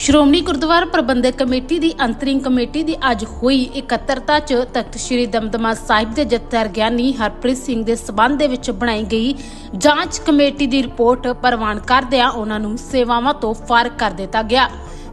ਸ਼੍ਰੋਮਣੀ ਗੁਰਦੁਆਰਾ ਪ੍ਰਬੰਧਕ committee ਦੀ interim committee ਦੀ ਅੱਜ ਹੋਈ ਇਕੱਤਰਤਾ 'ਚ ਤਖਤ ਸ੍ਰੀ ਦਮਦਮਾ ਸਾਹਿਬ ਦੇ ਜਥੇਦਾਰ ਗਿਆਨੀ ਹਰਪ੍ਰੀਤ ਸਿੰਘ ਦੇ ਸਬੰਧ ਦੇ ਵਿੱਚ ਬਣਾਈ ਗਈ ਜਾਂਚ ਕਮੇਟੀ ਦੀ ਰਿਪੋਰਟ ਪ੍ਰਵਾਨ ਕਰਦਿਆਂ ਉਹਨਾਂ ਨੂੰ ਸੇਵਾਵਾਂ ਤੋਂ ਫਾਰਗ ਕਰ ਦਿੱਤਾ ਗਿਆ।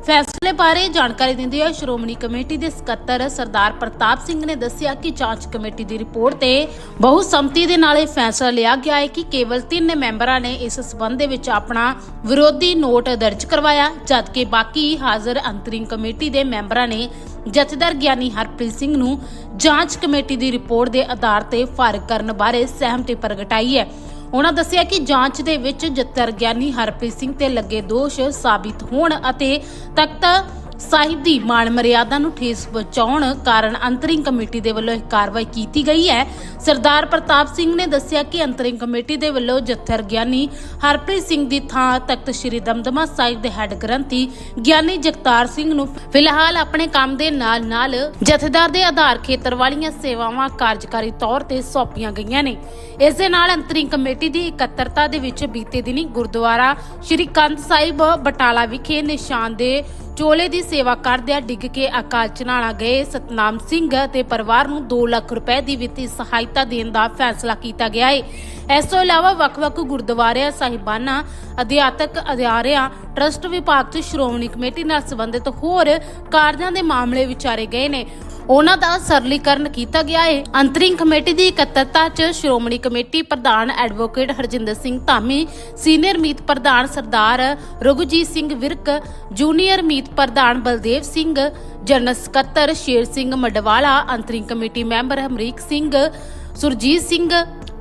ਫੈਸਲੇ ਬਾਰੇ ਜਾਣਕਾਰੀ ਦਿੰਦੇ ਹੋਏ ਸ਼੍ਰੋਮਣੀ ਕਮੇਟੀ ਦੇ ਸਕੱਤਰ ਸਰਦਾਰ ਪ੍ਰਤਾਪ ਸਿੰਘ ਨੇ ਦੱਸਿਆ ਕਿ ਜਾਂਚ ਕਮੇਟੀ ਦੀ ਰਿਪੋਰਟ ਤੇ ਬਹੁ ਸੰਮਤੀ ਦੇ ਨਾਲ ਇਹ ਫੈਸਲਾ ਲਿਆ ਗਿਆ ਹੈ ਕਿ ਕੇਵਲ ਤਿੰਨ ਮੈਂਬਰਾਂ ਨੇ ਇਸ ਸਬੰਧ ਦੇ ਵਿੱਚ ਆਪਣਾ ਵਿਰੋਧੀ ਨੋਟ ਦਰਜ ਕਰਵਾਇਆ, ਜਦਕਿ ਬਾਕੀ ਹਾਜ਼ਰ ਅੰਤਰਿਮ ਕਮੇਟੀ ਦੇ ਮੈਂਬਰਾਂ ਨੇ ਜਥੇਦਾਰ ਗਿਆਨੀ ਹਰਪ੍ਰੀਤ ਸਿੰਘ ਨੂੰ ਜਾਂਚ ਕਮੇਟੀ ਦੀ ਰਿਪੋਰਟ ਦੇ ਆਧਾਰ ਤੇ ਫਾਰਗ ਕਰਨ ਬਾਰੇ ਸਹਿਮਤੀ ਪ੍ਰਗਟਾਈ ਹੈ। ਉਹਨਾਂ ਦੱਸਿਆ ਕਿ ਜਾਂਚ ਦੇ ਵਿੱਚ ਜੱਤਰ ਗਿਆਨੀ ਹਰਪ੍ਰੀਤ ਸਿੰਘ ਤੇ ਲੱਗੇ ਦੋਸ਼ ਸਾਬਿਤ ਹੋਣ ਅਤੇ ਤਖਤ ਸਾਹਿਬ ਦੀ ਮਾਣ ਮਰਿਆਦਾ ਨੂੰ ਠੇਸ ਪਹੁੰਚਾਉਣ ਕਾਰਨ ਅੰਤਰਿਮ ਕਮੇਟੀ ਦੇ ਵੱਲੋਂ ਇਹ ਕਾਰਵਾਈ ਕੀਤੀ ਗਈ ਹੈ। ਸਰਦਾਰ ਪ੍ਰਤਾਪ ਸਿੰਘ ਨੇ ਦੱਸਿਆ ਕਿ ਅੰਤਰਿਮ ਕਮੇਟੀ ਦੇ ਵੱਲੋਂ ਜੱਥਰ ਗਿਆਨੀ ਹਰਪ੍ਰੀਤ ਸਿੰਘ ਦੀ ਥਾਂ ਤਖਤ ਸ੍ਰੀ ਦਮਦਮਾ ਸਾਹਿਬ ਦੇ ਹੈੱਡ ਗ੍ਰੰਥੀ ਗਿਆਨੀ ਜਗਤਾਰ ਸਿੰਘ ਨੂੰ ਫਿਲਹਾਲ ਆਪਣੇ ਕੰਮ ਦੇ ਨਾਲ-ਨਾਲ ਜਥੇਦਾਰ ਦੇ ਆਧਾਰ ਖੇਤਰ ਵਾਲੀਆਂ ਸੇਵਾਵਾਂ ਕਾਰਜਕਾਰੀ ਤੌਰ ਤੇ ਸੌਂਪੀਆਂ ਗਈਆਂ ਨੇ। ਇਸ ਦੇ ਨਾਲ ਅੰਤਰਿੰਗ ਕਮੇਟੀ ਦੀ ਇਕੱਤਰਤਾ ਦੇ ਵਿੱਚ ਬੀਤੇ ਦਿਨੀ ਗੁਰਦੁਆਰਾ ਸ੍ਰੀ ਕੰਧ ਸਾਹਿਬ ਬਟਾਲਾ ਵਿਖੇ ਨਿਸ਼ਾਨ ਦੇ ਚੋਲੇ ਦੀ ਸੇਵਾ ਕਰਦਿਆਂ ਡਿੱਗ ਕੇ ਅਕਾਲ ਚਨਾਣਾ ਗਏ। ਸਤਨਾਮ ਸਿੰਘ ਤੇ ਪਰਿਵਾਰ ਨੂੰ 2 ਲੱਖ ਰੁਪਏ ਦੀ ਵਿੱਤੀ ਸਹਾਇਤਾ ਦੇਣ ਦਾ ਫੈਸਲਾ ਕੀਤਾ ਗਿਆ ਹੈ ਇਸ ਤੋਂ ਇਲਾਵਾ ਵੱਖ-ਵੱਖ ਗੁਰਦੁਆਰਿਆਂ, ਸਾਹਿਬਾਨਾਂ, ਅਧਿਆਤਕ ਅਧਿਆਰਿਆਂ ਟਰਸਟ ਵਿਭਾਗ ਤੇ ਸ਼੍ਰੋਮਣੀ ਕਮੇਟੀ ਨਾਲ ਸੰਬੰਧਿਤ ਹੋਰ ਕਾਰਜਾਂ ਦੇ ਮਾਮਲੇ ਵਿਚਾਰੇ ਗਏ ਨੇ। ਉਹਨਾਂ ਦਾ ਸਰਲੀਕਰਨ ਕੀਤਾ ਗਿਆ ਹੈ ਅੰਤਰਿੰਗ ਕਮੇਟੀ ਦੀ ਇਕੱਤਰਤਾ 'ਚ ਸ਼੍ਰੋਮਣੀ ਕਮੇਟੀ ਪ੍ਰਧਾਨ ਐਡਵੋਕੇਟ ਹਰਜਿੰਦਰ ਸਿੰਘ ਧਾਮੀ, ਸੀਨੀਅਰ ਮੀਤ ਪ੍ਰਧਾਨ ਸਰਦਾਰ ਰਘੁਜੀਤ ਸਿੰਘ ਵਿਰਕ, ਜੂਨੀਅਰ ਮੀਤ ਪ੍ਰਧਾਨ ਬਲਦੇਵ ਸਿੰਘ, ਜਨਰਲ ਸਕੱਤਰ Sher Singh Madwala interim committee member Hamrik Singh, Surjit Singh,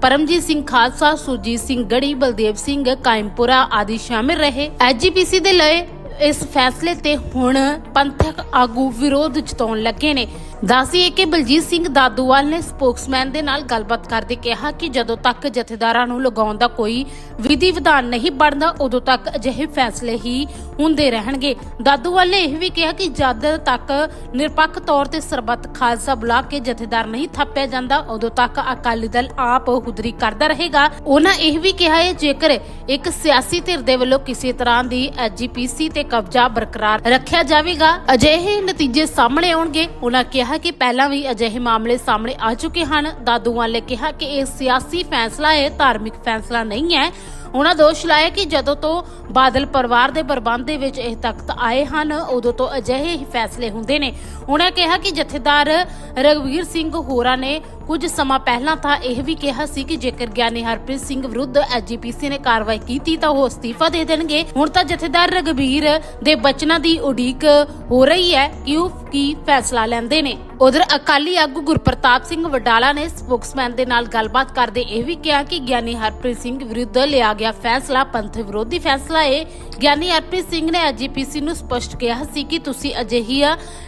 Paramjit Singh Khalsa, Surjit Singh Garhi, Baldev Singh ਕਾਇਮਪੁਰਾ ਆਦਿ ਸ਼ਾਮਿਲ ਰਹੇ। ਐਜੀਪੀਸੀ ਦੇ ਲਏ ਇਸ ਫੈਸਲੇ ਤੇ ਹੁਣ ਪੰਥਕ ਆਗੂ ਵਿਰੋਧ ਜਤਾਉਣ ਲੱਗੇ ਨੇ। ਦੱਸੀਏ ਕਿ ਬਲਜੀਤ ਸਿੰਘ ਦਾਦੂਵਾਲ ਨੇ ਸਪੋਕਸਮੈਨ ਦੇ ਨਾਲ ਗੱਲਬਾਤ ਕਰਦੇ ਕਿਹਾ ਕਿ ਜਦੋਂ ਤੱਕ ਜਥੇਦਾਰਾਂ ਨੂੰ ਲਗਾਉਣ ਦਾ ਕੋਈ ਵਿਧੀ ਵਿਧਾਨ ਨਹੀਂ ਬਣਦਾ, ਉਦੋਂ ਤੱਕ ਅਜਿਹੇ ਫੈਸਲੇ ਹੀ ਹੁੰਦੇ ਰਹਿਣਗੇ। ਦਾਦੂਵਾਲ ਨੇ ਇਹ ਵੀ ਕਿਹਾ ਕਿ ਜਦ ਤੱਕ ਨਿਰਪੱਖ ਤੌਰ ਤੇ ਸਰਬੱਤ ਖਾਲਸਾ ਬੁਲਾ ਕੇ ਜਥੇਦਾਰ ਨਹੀਂ ਥਾਪਿਆ ਜਾਂਦਾ, ਉਦੋਂ ਤੱਕ ਅਕਾਲੀ ਦਲ ਆਪ ਹੁਦਰੀ ਕਰਦਾ ਰਹੇਗਾ। ਉਹਨਾਂ ਇਹ ਵੀ ਕਿਹਾ ਹੈ, ਜੇਕਰ ਇੱਕ ਸਿਆਸੀ ਧਿਰ ਦੇ ਵੱਲੋਂ ਕਿਸੇ ਤਰ੍ਹਾਂ ਦੀ ਐਜੀਪੀਸੀ ਤੇ ਕਬਜ਼ਾ ਬਰਕਰਾਰ ਰੱਖਿਆ ਜਾਵੇਗਾ, ਅਜਿਹੇ ਨਤੀਜੇ ਸਾਹਮਣੇ ਆਉਣਗੇ। ਉਹਨਾਂ ਕਿਹਾ ਕਿਹਾ ਕਿ ਪਹਿਲਾਂ ਵੀ ਅਜਿਹੇ ਮਾਮਲੇ ਸਾਹਮਣੇ ਆ ਚੁੱਕੇ ਹਨ। ਦਾਦੂਆਂ ਨੇ ਕਿਹਾ ਕਿ ਇਹ ਸਿਆਸੀ ਫੈਸਲਾ ਹੈ, ਧਾਰਮਿਕ ਫੈਸਲਾ ਨਹੀਂ ਹੈ। ਉਹਨਾਂ ਦੋਸ਼ ਲਾਇਆ ਕਿ ਜਦੋਂ ਤੋਂ ਬਾਦਲ ਪਰਿਵਾਰ ਦੇ ਪ੍ਰਬੰਧ ਦੇ ਵਿੱਚ ਇਹ ਤਖਤ ਆਏ ਹਨ, ਉਦੋਂ ਤੋਂ ਅਜਿਹੇ ਹੀ ਫੈਸਲੇ ਹੁੰਦੇ ਨੇ। ਉਹਨਾਂ ਕਿਹਾ ਕਿ ਜਥੇਦਾਰ ਰਗਵੀਰ ਸਿੰਘ ਹੋਰਾਂ ਨੇ ਕੁਝ ਸਮਾਂ ਪਹਿਲਾਂ ਤਾਂ ਇਹ ਵੀ ਕਿਹਾ ਸੀ ਕਿ ਜੇਕਰ ਗਿਆਨੀ ਹਰਪ੍ਰੀਤ ਸਿੰਘ ਵਿਰੁੱਧ ਐਜੀਪੀਸੀ ਨੇ ਕਾਰਵਾਈ ਕੀਤੀ ਤਾਂ ਉਹ ਅਸਤੀਫਾ ਦੇ ਦੇਣਗੇ। ਹੁਣ ਤਾਂ ਜਥੇਦਾਰ ਰਗਵੀਰ ਦੇ ਬਚਨਾਂ ਦੀ ਉਡੀਕ ਹੋ ਰਹੀ ਹੈ ਕਿ ਉਹ ਕੀ ਫੈਸਲਾ ਲੈਂਦੇ ਨੇ। ਉਧਰ ਅਕਾਲੀ ਆਗੂ ਗੁਰਪ੍ਰਤਾਪ ਸਿੰਘ ਵਡਾਲਾ ਨੇ ਸਪੋਕਸਮੈਨ ਦੇ ਨਾਲ ਗੱਲਬਾਤ ਕਰਦੇ ਇਹ ਵੀ ਕਿਹਾ ਕਿ ਗਿਆਨੀ ਹਰਪ੍ਰੀਤ ਸਿੰਘ ਵਿਰੁੱਧ ਲਿਆ ਗਿਆ ਫੈਸਲਾ ਪੰਥ ਵਿਰੋਧੀ ਫੈਸਲਾ ਹੈ ਗਿਆਨੀ ਹਰਪ੍ਰੀਤ ਸਿੰਘ ਨੇ ਐਜੀਪੀਸੀ ਨੂੰ ਸਪਸ਼ਟ ਕਿਹਾ ਸੀ ਕਿ ਤੁਸੀਂ ਅਜਿਹੀ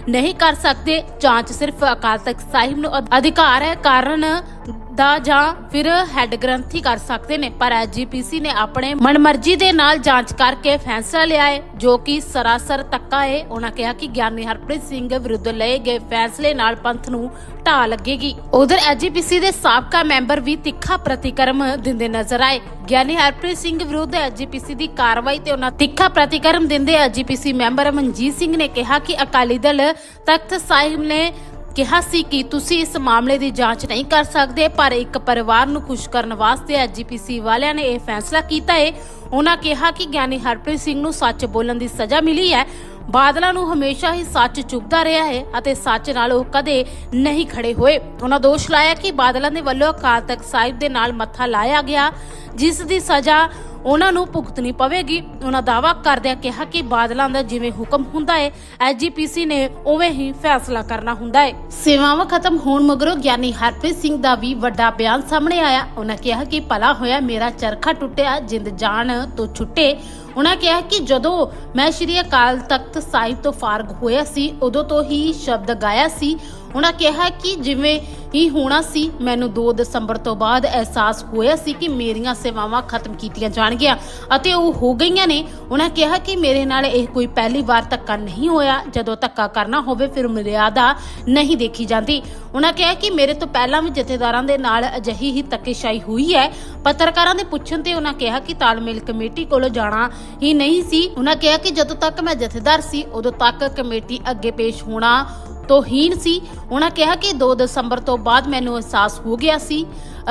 ਨਹੀਂ ਕਰ ਸਕਦੇ। ਜਾਂਚ ਸਿਰਫ ਅਕਾਲ ਤਖਤ ਸਾਹਿਬ ਨੂੰ ਅਧਿਕਾਰ ਹੈ। ਕਾਰਨ ਦਾ ਜਾਂ ਫਿਰ ਹੈੱਡ ਗ੍ਰੰਥੀ ਕਰ ਸਕਦੇ ਨੇ, ਪਰ ਐਜੀਪੀਸੀ ਨੇ ਆਪਣੇ ਮਨਮਰਜ਼ੀ ਦੇ ਨਾਲ ਜਾਂਚ ਕਰਕੇ ਫੈਸਲਾ ਲਿਆ ਹੈ, ਜੋ ਕਿ ਸਰਾਸਰ ਤੱਕਾ ਹੈ। ਉਹਨਾਂ ਕਿਹਾ ਕਿ ਗਿਆਨੀ ਹਰਪ੍ਰੀਤ ਸਿੰਘ ਵਿਰੁੱਧ ਲਏ ਗਏ ਫੈਸਲੇ ਨਾਲ ਪੰਥ ਨੂੰ ਢਾਹ ਲੱਗੇਗੀ। ਉਧਰ ਐਜੀਪੀਸੀ ਦੇ ਸਾਬਕਾ ਮੈਂਬਰ ਵੀ ਤਿੱਖਾ ਪ੍ਰਤੀਕਰਮ ਦਿੰਦੇ ਨਜ਼ਰ ਆਏ। ਗਿਆਨੀ ਹਰਪ੍ਰੀਤ ਸਿੰਘ ਵਿਰੁੱਧ ਐਜੀਪੀਸੀ ਦੀ ਕਾਰਵਾਈ ਤੇ ਉਹਨਾਂ ਤਿੱਖਾ ਪ੍ਰਤੀਕਰਮ ਦਿੰਦੇ ਐਜੀਪੀਸੀ ਮੈਂਬਰ ਮਨਜੀਤ ਸਿੰਘ ਨੇ ਕਿਹਾ ਕਿ ਅਕਾਲੀ ਦਲ ਤਖਤ ਸਾਹਿਬ ਨੇ ਕਿਹਾ ਸੀ ਕਿ ਤੁਸੀਂ ਇਸ ਮਾਮਲੇ ਦੀ ਜਾਂਚ ਨਹੀਂ ਕਰ ਸਕਦੇ, ਪਰ ਇੱਕ ਪਰਿਵਾਰ ਨੂੰ ਖੁਸ਼ ਕਰਨ ਵਾਸਤੇ ਐਜੀਪੀਸੀ ਵਾਲਿਆਂ ਨੇ ਇਹ ਫੈਸਲਾ ਕੀਤਾ ਹੈ ਉਹਨਾਂ ਕਿਹਾ ਕਿ ਗਿਆਨੀ ਹਰਪ੍ਰੀਤ ਸਿੰਘ ਨੂੰ ਸੱਚ ਬੋਲਣ ਦੀ ਸਜ਼ਾ ਮਿਲੀ ਹੈ। ਬਾਦਲਾਂ ਨੂੰ ਹਮੇਸ਼ਾ ਹੀ ਸੱਚ ਚੁੱਭਦਾ ਰਿਹਾ ਹੈ ਅਤੇ ਸੱਚ ਨਾਲ ਉਹ ਕਦੇ ਨਹੀਂ ਖੜੇ ਹੋਏ। ਉਹਨਾਂ ਦੋਸ਼ ਲਾਇਆ ਕਿ ਬਾਦਲਾਂ ਦੇ ਵੱਲੋਂ ਅਕਾਲ ਤਖਤ ਸਾਹਿਬ ਦੇ ਨਾਲ ਮੱਥਾ ਲਾਇਆ ਗਿਆ, ਜਿਸ ਦੀ ਸਜ਼ਾ ਉਹਨਾਂ ਨੂੰ ਭੁਗਤਣੀ ਪਵੇਗੀ। ਉਹਨਾਂ ਦਾਅਵਾ ਕਰਦਿਆਂ ਕਿਹਾ ਕਿ ਬਾਦਲਾਂ ਦਾ ਜਿਵੇਂ ਹੁਕਮ ਹੁੰਦਾ ਹੈ ਐਜੀਪੀਸੀ ਨੇ ਉਵੇਂ ਹੀ ਫੈਸਲਾ ਕਰਨਾ ਹੁੰਦਾ ਹੈ। ਸੇਵਾਵਾਂ ਖਤਮ ਹੋਣ ਮਗਰੋਂ ਗਿਆਨੀ ਹਰਪ੍ਰੀਤ ਸਿੰਘ ਦਾ ਵੀ ਵੱਡਾ ਬਿਆਨ ਸਾਹਮਣੇ ਆਇਆ। ਉਹਨਾਂ ਕਿਹਾ ਕਿ ਭਲਾ ਹੋਇਆ, ਮੇਰਾ ਚਰਖਾ ਟੁੱਟਿਆ, ਜਿੰਦ ਜਾਨ ਤੋਂ ਛੁੱਟੇ। ਉਹਨਾਂ ਕਿਹਾ ਕਿ ਜਦੋਂ ਮੈਂ ਸ਼੍ਰੀ ਅਕਾਲ ਤਖਤ ਸਾਹਿਬ ਤੋਂ ਫਾਰਗ ਹੋਇਆ ਸੀ, ਉਦੋਂ ਤੋਂ ਹੀ ਸ਼ਬਦ ਗਾਇਆ ਸੀ। ਉਹਨਾਂ ਕਿਹਾ ਕਿ ਜਿਵੇਂ ਹੀ ਹੋਣਾ ਸੀ। ਮੈਨੂੰ 2 ਦਸੰਬਰ ਤੋਂ ਬਾਅਦ ਅਹਿਸਾਸ ਹੋਇਆ ਸੀ ਕਿ ਮੇਰੀਆਂ ਸੇਵਾਵਾਂ ਖਤਮ ਕੀਤੀਆਂ ਜਾਣਗੀਆਂ ਅਤੇ ਉਹ ਹੋ ਗਈਆਂ ਨੇ। ਉਹਨਾਂ ਕਿਹਾ ਕਿ ਮੇਰੇ ਨਾਲ ਇਹ ਕੋਈ ਪਹਿਲੀ ਵਾਰ ਧੱਕਾ ਨਹੀਂ ਹੋਇਆ। ਜਦੋਂ ਧੱਕਾ ਕਰਨਾ ਹੋਵੇ, ਫਿਰ ਮਰਿਆਦਾ ਨਹੀਂ ਦੇਖੀ ਜਾਂਦੀ। ਉਹਨਾਂ ਕਿਹਾ ਕਿ ਮੇਰੇ ਤੋਂ ਪਹਿਲਾਂ ਵੀ ਜਥੇਦਾਰਾਂ ਦੇ ਨਾਲ ਅਜਿਹੀ ਹੀ ਧੱਕੇਸ਼ਾਹੀ ਹੋਈ ਹੈ। ਪੱਤਰਕਾਰਾਂ ਦੇ ਪੁੱਛਣ ਤੇ ਉਹਨਾਂ ਕਿਹਾ ਕਿ ਤਾਲਮੇਲ ਕਮੇਟੀ ਕੋਲ ਜਾਣਾ ਹੀ ਨਹੀਂ ਸੀ। ਉਹਨਾਂ ਕਿਹਾ ਕਿ ਜਦੋਂ ਤੱਕ ਮੈਂ ਜਥੇਦਾਰ ਸੀ, ਉਦੋਂ ਤੱਕ ਕਮੇਟੀ ਅੱਗੇ ਪੇਸ਼ ਹੋਣਾ ਤੋਹੀਨ ਸੀ। ਉਹਨਾਂ ਕਿਹਾ ਕਿ 2 ਦਸੰਬਰ ਤੋਂ ਬਾਅਦ ਮੈਨੂੰ ਅਹਿਸਾਸ ਹੋ ਗਿਆ ਸੀ।